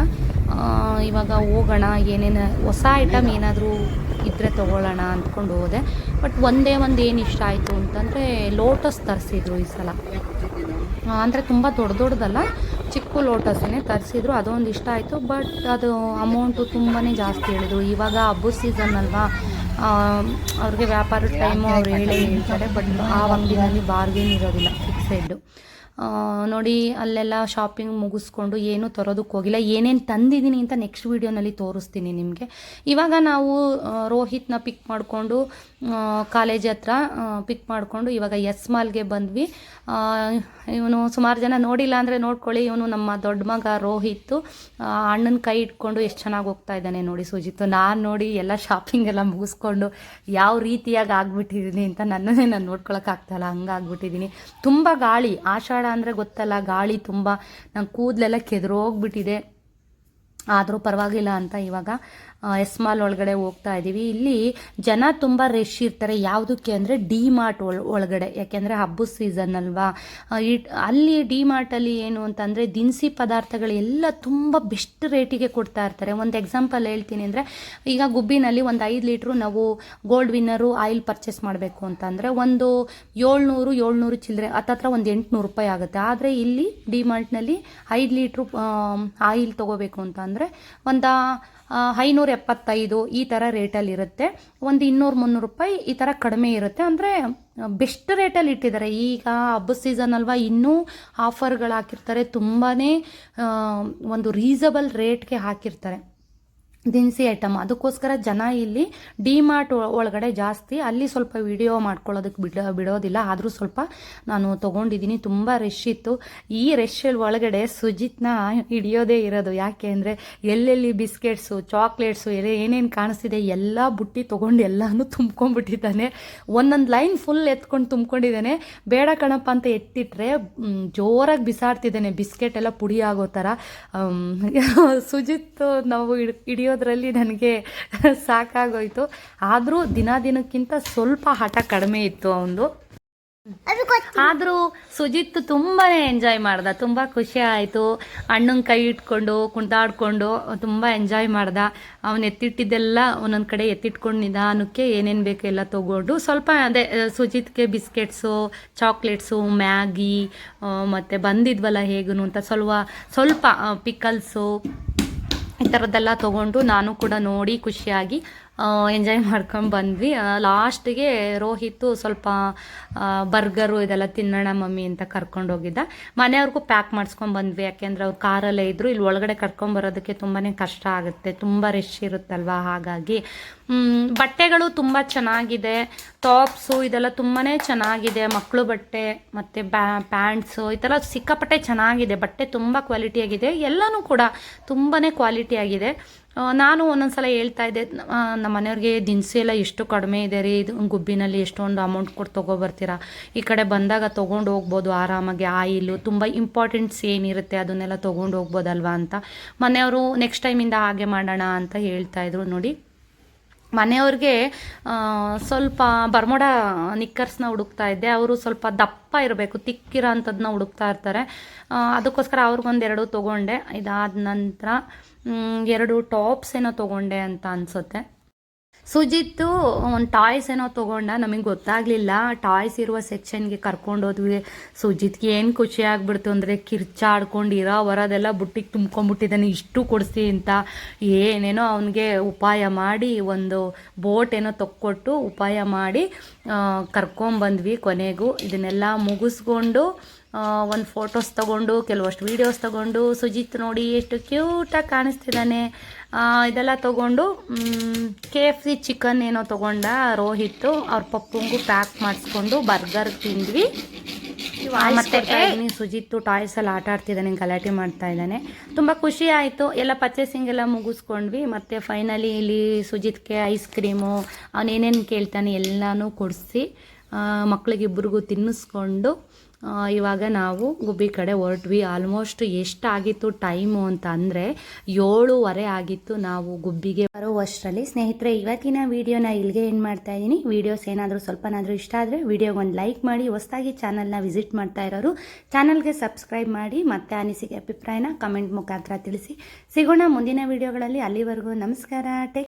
ಇವಾಗ ಹೋಗೋಣ ಏನೇನು ಹೊಸ ಐಟಮ್ ಏನಾದರೂ ಇದ್ದರೆ ತೊಗೊಳ್ಳೋಣ ಅಂದ್ಕೊಂಡು ಹೋದೆ. ಬಟ್ ಒಂದೇ ಒಂದು ಏನು ಇಷ್ಟ ಆಯಿತು ಅಂತಂದರೆ ಲೋಟಸ್ ತರಿಸಿದ್ರು ಈ ಸಲ. ಅಂದರೆ ತುಂಬ ದೊಡ್ಡ ದೊಡ್ಡದಲ್ಲ ಚಿಕ್ಕ ಲೋಟಸ್ನೇ ತರಿಸಿದ್ರು ಅದೊಂದು ಇಷ್ಟ ಆಯಿತು. ಬಟ್ ಅದು ಅಮೌಂಟು ತುಂಬಾ ಜಾಸ್ತಿ ಹೇಳಿದ್ರು. ಇವಾಗ ಹಬ್ಬದ ಸೀಸನ್ ಅಲ್ವಾ ಅವ್ರಿಗೆ ವ್ಯಾಪಾರದ ಟೈಮು ಅವ್ರು ಹೇಳೇ ಹೇಳ್ತಾರೆ. ಬಟ್ ಆ ಅಂಗಡಿನಲ್ಲಿ ಬಾರ್ಗೇನ್ ಇರೋದಿಲ್ಲ ಫಿಕ್ಸೆಡ್ಡು ನೋಡಿ, ಅಲ್ಲೆಲ್ಲ ಶಾಪಿಂಗ್ ಮುಗಿಸ್ಕೊಂಡು ಏನೂ ತರೋದಕ್ಕೆ ಹೋಗಿಲ್ಲ. ಏನೇನು ತಂದಿದ್ದೀನಿ ಅಂತ ನೆಕ್ಸ್ಟ್ ವೀಡಿಯೋನಲ್ಲಿ ತೋರಿಸ್ತೀನಿ ನಿಮಗೆ. ಇವಾಗ ನಾವು ರೋಹಿತ್ನ ಪಿಕ್ ಮಾಡಿಕೊಂಡು ಕಾಲೇಜ್ ಹತ್ರ ಪಿಕ್ ಮಾಡಿಕೊಂಡು ಇವಾಗ ಎಸ್ ಮಾಲ್ಗೆ ಬಂದ್ವಿ ಇವನು ಸುಮಾರು ಜನ ನೋಡಿಲ್ಲ ಅಂದರೆ ನೋಡ್ಕೊಳ್ಳಿ. ಇವನು ನಮ್ಮ ದೊಡ್ಡ ಮಗ ರೋಹಿತ್. ಅಣ್ಣನ ಕೈ ಇಟ್ಕೊಂಡು ಎಷ್ಟು ಚೆನ್ನಾಗಿ ಹೋಗ್ತಾ ಇದ್ದಾನೆ ನೋಡಿ ಸುಜಿತ್. ನಾನು ನೋಡಿ ಎಲ್ಲ ಶಾಪಿಂಗ್ ಎಲ್ಲ ಮುಗಿಸ್ಕೊಂಡು ಯಾವ ರೀತಿಯಾಗಿ ಆಗ್ಬಿಟ್ಟಿದ್ದೀನಿ ಅಂತ ನನ್ನನ್ನೇ ನಾನು ನೋಡ್ಕೊಳಕ್ಕಾಗ್ತಾಯಿಲ್ಲ ಹಂಗಾಗ್ಬಿಟ್ಟಿದ್ದೀನಿ ತುಂಬ ಗಾಳಿ, ಆಷಾಢ ಅಂದರೆ ಗೊತ್ತಲ್ಲ ಗಾಳಿ ತುಂಬ ನಂಗೆ ಕೂದಲೆಲ್ಲ ಕೆದರೋಗ್ಬಿಟ್ಟಿದೆ. ಆದರೂ ಪರವಾಗಿಲ್ಲ ಅಂತ ಇವಾಗ ಎಸ್ ಮಾಲ್ ಒಳಗಡೆ ಹೋಗ್ತಾ ಇದ್ದೀವಿ ಇಲ್ಲಿ ಜನ ತುಂಬ ರಶ್ ಇರ್ತಾರೆ. ಯಾವುದಕ್ಕೆ ಅಂದರೆ ಡಿ ಮಾರ್ಟ್ ಒಳ, ಒಳಗಡೆ. ಯಾಕೆಂದರೆ ಹಬ್ಬದ ಸೀಸನ್ ಅಲ್ವಾ? ಅಲ್ಲಿ ಡಿ ಮಾರ್ಟಲ್ಲಿ ಏನು ಅಂತಂದರೆ ದಿನಸಿ ಪದಾರ್ಥಗಳು ಎಲ್ಲ ತುಂಬ ಬೆಸ್ಟ್ ರೇಟಿಗೆ ಕೊಡ್ತಾ ಇರ್ತಾರೆ. ಒಂದು ಎಕ್ಸಾಂಪಲ್ ಹೇಳ್ತೀನಿ ಅಂದರೆ, ಈಗ ಗುಬ್ಬಿನಲ್ಲಿ ಒಂದು ಐದು ಲೀಟ್ರು ನಾವು ಗೋಲ್ಡ್ ವಿನ್ನರು ಆಯಿಲ್ ಪರ್ಚೇಸ್ ಮಾಡಬೇಕು ಅಂತಂದರೆ ಒಂದು ಏಳ್ನೂರು ಏಳ್ನೂರು ಚಿಲ್ಲರೆ, ಹತ್ತತ್ರ ಒಂದು ಎಂಟುನೂರು ರೂಪಾಯಿ ಆಗುತ್ತೆ. ಆದರೆ ಇಲ್ಲಿ ಡಿ ಮಾರ್ಟ್ನಲ್ಲಿ ಐದು ಲೀಟ್ರು ಆಯಿಲ್ ತೊಗೋಬೇಕು ಅಂತಂದರೆ ಒಂದು ಐನೂರ ಎಪ್ಪತ್ತೈದು ಈ ಥರ ರೇಟಲ್ಲಿ ಇರುತ್ತೆ. ಒಂದು ಇನ್ನೂರು ಮುನ್ನೂರು ರೂಪಾಯಿ ಈ ಥರ ಕಡಿಮೆ ಇರುತ್ತೆ. ಅಂದರೆ ಬೆಸ್ಟ್ ರೇಟಲ್ಲಿ ಇಟ್ಟಿದ್ದಾರೆ. ಈಗ ಹಬ್ಬದ ಸೀಸನ್ ಅಲ್ವಾ ಇನ್ನೂ ಆಫರ್ಗಳು ಹಾಕಿರ್ತಾರೆ. ತುಂಬಾ ಒಂದು ರೀಸಬಲ್ ರೇಟ್ಗೆ ಹಾಕಿರ್ತಾರೆ. ದಿನಸಿ ಐಟಮ್ ಅದಕ್ಕೋಸ್ಕರ ಜನ ಇಲ್ಲಿ ಡಿ ಮಾರ್ಟ್ ಒಳಗಡೆ ಜಾಸ್ತಿ ಅಲ್ಲಿ ಸ್ವಲ್ಪ ವಿಡಿಯೋ ಮಾಡ್ಕೊಳ್ಳೋದಕ್ಕೆ ಬಿಡ ಬಿಡೋದಿಲ್ಲ. ಆದರೂ ಸ್ವಲ್ಪ ನಾನು ತೊಗೊಂಡಿದ್ದೀನಿ. ತುಂಬ ರಶ್ ಇತ್ತು. ಈ ರಶ್ ಒಳಗಡೆ ಸುಜಿತ್ನ ಹಿಡಿಯೋದೇ ಇರೋದು. ಯಾಕೆ ಅಂದರೆ ಎಲ್ಲೆಲ್ಲಿ ಬಿಸ್ಕೆಟ್ಸು ಚಾಕ್ಲೇಟ್ಸು ಎಲ್ಲ ಏನೇನು ಕಾಣಿಸ್ತಿದೆ ಎಲ್ಲ ಬುಟ್ಟಿ ತೊಗೊಂಡು ಎಲ್ಲನೂ ತುಂಬ್ಕೊಂಡ್ಬಿಟ್ಟಿದ್ದಾನೆ. ಒಂದೊಂದು ಲೈನ್ ಫುಲ್ ಎತ್ಕೊಂಡು ತುಂಬ್ಕೊಂಡಿದ್ದಾನೆ. ಬೇಡ ಕಣಪ್ಪ ಅಂತ ಎತ್ತಿಟ್ರೆ ಜೋರಾಗಿ ಬಿಸಾಡ್ತಿದ್ದಾನೆ. ಬಿಸ್ಕೆಟ್ ಎಲ್ಲ ಪುಡಿ ಆಗೋ ಥರ *laughs* ಸುಜಿತ್ ನಾವು ಹಿಡ್ ಹಿಡಿಯೋದ್ರಲ್ಲಿ ನನಗೆ *laughs* ಸಾಕಾಗೋಯ್ತು. ಆದರೂ ದಿನ ದಿನಕ್ಕಿಂತ ಸ್ವಲ್ಪ ಹಠ ಕಡಿಮೆ ಇತ್ತು ಅವನು ಆದರೂ ಸುಜಿತ್ ತುಂಬಾನೇ ಎಂಜಾಯ್ ಮಾಡ್ದ ತುಂಬ ಖುಷಿ ಆಯಿತು. ಅಣ್ಣನ ಕೈ ಇಟ್ಕೊಂಡು ಕುಣಿದಾಡ್ಕೊಂಡು ತುಂಬ ಎಂಜಾಯ್ ಮಾಡ್ದ. ಅವನು ಎತ್ತಿಟ್ಟಿದ್ದೆಲ್ಲ ಒಂದೊಂದು ಕಡೆ ಎತ್ತಿಟ್ಕೊಂಡು ನಿಧಾನಕ್ಕೆ ಏನೇನು ಬೇಕು ಎಲ್ಲ ತೊಗೊಂಡು ಸ್ವಲ್ಪ ಅದೇ ಸುಜಿತ್ಗೆ ಬಿಸ್ಕೆಟ್ಸು ಚಾಕ್ಲೇಟ್ಸು ಮ್ಯಾಗಿ ಮತ್ತು ಬಂದಿದ್ವಲ್ಲ ಹೇಗೂ ಅಂತ ಸ್ವಲ್ಪ ಸ್ವಲ್ಪ ಪಿಕಲ್ಸು ಈ ಥರದ್ದೆಲ್ಲ ತೊಗೊಂಡು ನಾನು ಕೂಡ ನೋಡಿ ಖುಷಿಯಾಗಿ ಎಂಜಾಯ್ ಮಾಡ್ಕೊಂಡು ಬಂದ್ವಿ. ಲಾಸ್ಟಿಗೆ ರೋಹಿತ್ ಸ್ವಲ್ಪ ಬರ್ಗರು ಇದೆಲ್ಲ ತಿನ್ನೋಣ ಮಮ್ಮಿ ಅಂತ ಕರ್ಕೊಂಡು ಹೋಗಿದ್ದ. ಮನೆಯವ್ರಿಗೂ ಪ್ಯಾಕ್ ಮಾಡಿಸ್ಕೊಂಡು ಬಂದ್ವಿ. ಯಾಕೆಂದ್ರೆ ಅವ್ರು ಕಾರಲ್ಲೇ ಇದ್ದರು ಇಲ್ಲಿ ಒಳಗಡೆ ಕರ್ಕೊಂಡು ಬರೋದಕ್ಕೆ ತುಂಬಾ ಕಷ್ಟ ಆಗುತ್ತೆ. ತುಂಬ ರಿಶ್ ಇರುತ್ತಲ್ವ? ಹಾಗಾಗಿ ಬಟ್ಟೆಗಳು ತುಂಬ ಚೆನ್ನಾಗಿದೆ. ಟಾಪ್ಸು ಇದೆಲ್ಲ ತುಂಬಾ ಚೆನ್ನಾಗಿದೆ. ಮಕ್ಕಳು ಬಟ್ಟೆ, ಮತ್ತು ಬ್ಯಾ ಪ್ಯಾಂಟ್ಸು ಈ ಥರ ಸಿಕ್ಕಾಪಟ್ಟೆ ಚೆನ್ನಾಗಿದೆ. ಬಟ್ಟೆ ತುಂಬ ಕ್ವಾಲಿಟಿಯಾಗಿದೆ ಎಲ್ಲನೂ ಕೂಡ ತುಂಬಾ ಕ್ವಾಲಿಟಿಯಾಗಿದೆ ನಾನು ಒಂದೊಂದ್ಸಲ ಹೇಳ್ತಾ ಇದ್ದೆ ನಮ್ಮ ಮನೆಯವ್ರಿಗೆ ದಿನಸಿ ಎಲ್ಲ ಎಷ್ಟು ಕಡಿಮೆ ಇದೆ ರೀ, ಇದು ಗುಬ್ಬಿನಲ್ಲಿ ಎಷ್ಟೊಂದು ಅಮೌಂಟ್ ಕೊಟ್ಟು ತೊಗೊಬರ್ತೀರಾ? ಈ ಕಡೆ ಬಂದಾಗ ತೊಗೊಂಡು ಹೋಗ್ಬೋದು, ಆರಾಮಾಗಿ ಆಯಿಲು ತುಂಬ ಇಂಪಾರ್ಟೆಂಟ್ಸ್ ಏನಿರುತ್ತೆ ಅದನ್ನೆಲ್ಲ ತೊಗೊಂಡು ಹೋಗ್ಬೋದಲ್ವಾ ಅಂತ. ಮನೆಯವರು ನೆಕ್ಸ್ಟ್ ಟೈಮಿಂದ ಹಾಗೆ ಮಾಡೋಣ ಅಂತ ಹೇಳ್ತಾ ಇದ್ರು ನೋಡಿ. ಮನೆಯವ್ರಿಗೆ ಸ್ವಲ್ಪ ಬರ್ಮೋಡ ನಿಕ್ಕರ್ಸ್ನ ಹುಡುಕ್ತಾ ಇದ್ದೆ. ಅವರು ಸ್ವಲ್ಪ ದಪ್ಪ ಇರಬೇಕು ತಿಕ್ಕಿರೋ ಅಂಥದ್ದನ್ನ ಹುಡುಕ್ತಾ ಇರ್ತಾರೆ. ಅದಕ್ಕೋಸ್ಕರ ಅವ್ರಿಗೊಂದೆರಡು ತೊಗೊಂಡೆ. ಇದಾದ ನಂತರ ಎರಡು ಟಾಪ್ಸ್ ಏನೋ ತೊಗೊಂಡೆ ಅಂತ ಅನಿಸುತ್ತೆ. ಸುಜಿತ್ತು, ಒಂದು ಟಾಯ್ಸ್ ಏನೋ ತಗೊಂಡ, ನಮಗೆ ಗೊತ್ತಾಗಲಿಲ್ಲ. ಟಾಯ್ಸ್ ಇರುವ ಸೆಕ್ಷನ್ಗೆ ಕರ್ಕೊಂಡೋದ್ವಿ ಸುಜಿತ್ಗೆ ಏನು ಖುಷಿ ಆಗ್ಬಿಡ್ತು ಅಂದರೆ ಕಿರ್ಚಾಡ್ಕೊಂಡು ಇರೋ ಬರೋದೆಲ್ಲ ಬುಟ್ಟಿಗೆ ತುಂಬ್ಕೊಂಡ್ಬಿಟ್ಟಿದ್ದಾನೆ. ಇಷ್ಟು ಕೊಡಿಸಿ ಅಂತ ಏನೇನೋ ಅವನಿಗೆ ಉಪಾಯ ಮಾಡಿ, ಒಂದು ಬೋಟ್ ಏನೋ ತಕ್ಕೊಟ್ಟು ಉಪಾಯ ಮಾಡಿ ಕರ್ಕೊಂಬಂದ್ವಿ ಕೊನೆಗೂ. ಇದನ್ನೆಲ್ಲ ಮುಗಿಸ್ಕೊಂಡು ಒಂದು ಫೋಟೋಸ್ ತೊಗೊಂಡು ಕೆಲವಷ್ಟು ವೀಡಿಯೋಸ್ ತೊಗೊಂಡು ಸುಜಿತ್ ನೋಡಿ ಎಷ್ಟು ಕ್ಯೂಟಾಗಿ ಕಾಣಿಸ್ತಿದ್ದಾನೆ ಇದೆಲ್ಲ ತೊಗೊಂಡು ಕೆ ಎಫ್ ಸಿ ಚಿಕನ್ ಏನೋ ತೊಗೊಂಡ ರೋಹಿತ್ ಅವ್ರ ಪಪ್ಪಂಗೂ ಪ್ಯಾಕ್ ಮಾಡಿಸ್ಕೊಂಡು ಬರ್ಗರ್ ತಿಂದ್ವಿ. ಮತ್ತೆ ಸುಜಿತ್ ಸುಜಿತ್ತು ಟಾಯ್ಸ್ ಎಲ್ಲ ಆಟ ಆಡ್ತಿದ್ದಾನೆ ಗಲಾಟೆ ಮಾಡ್ತಾ ಇದ್ದಾನೆ. ತುಂಬ ಖುಷಿ ಆಯಿತು. ಎಲ್ಲ ಪರ್ಚೇಸಿಂಗ್ ಎಲ್ಲ ಮುಗಿಸ್ಕೊಂಡ್ವಿ. ಮತ್ತೆ ಫೈನಲಿ ಇಲ್ಲಿ ಸುಜಿತ್ಗೆ ಐಸ್ ಕ್ರೀಮು ಅವನೇನೇನು ಕೇಳ್ತಾನೆ ಎಲ್ಲನೂ ಕೊಡಿಸಿ ಮಕ್ಳಿಗಿಬ್ಬರಿಗೂ ತಿನ್ನಿಸ್ಕೊಂಡು ಇವಾಗ ನಾವು ಗುಬ್ಬಿ ಕಡೆ ಹೊರಟ್ವಿ. ಆಲ್ಮೋಸ್ಟ್ ಎಷ್ಟಾಗಿತ್ತು ಟೈಮು ಅಂತ ಅಂದರೆ ಏಳುವರೆ ಆಗಿತ್ತು ನಾವು ಗುಬ್ಬಿಗೆ ಬರುವಷ್ಟರಲ್ಲಿ. ಸ್ನೇಹಿತರೆ, ಇವತ್ತಿನ ವೀಡಿಯೋನ ಇಲ್ಲಿಗೆ ಏನು ಮಾಡ್ತಾ ಇದ್ದೀನಿ. ವೀಡಿಯೋಸ್ ಏನಾದರೂ ಸ್ವಲ್ಪನಾದರೂ ಇಷ್ಟ ಆದರೆ ವಿಡಿಯೋಗೆ ಒಂದು ಲೈಕ್ ಮಾಡಿ, ಹೊಸದಾಗಿ ಚಾನಲ್ನ ವಿಸಿಟ್ ಮಾಡ್ತಾ ಇರೋರು ಚಾನಲ್ಗೆ ಸಬ್ಸ್ಕ್ರೈಬ್ ಮಾಡಿ, ಮತ್ತೆ ಅನಿಸಿಕೆ, ಅಭಿಪ್ರಾಯನ ಕಮೆಂಟ್ ಮುಖಾಂತರ ತಿಳಿಸಿ. ಸಿಗೋಣ ಮುಂದಿನ ವೀಡಿಯೋಗಳಲ್ಲಿ. ಅಲ್ಲಿವರೆಗೂ ನಮಸ್ಕಾರ. ಟೇಕ್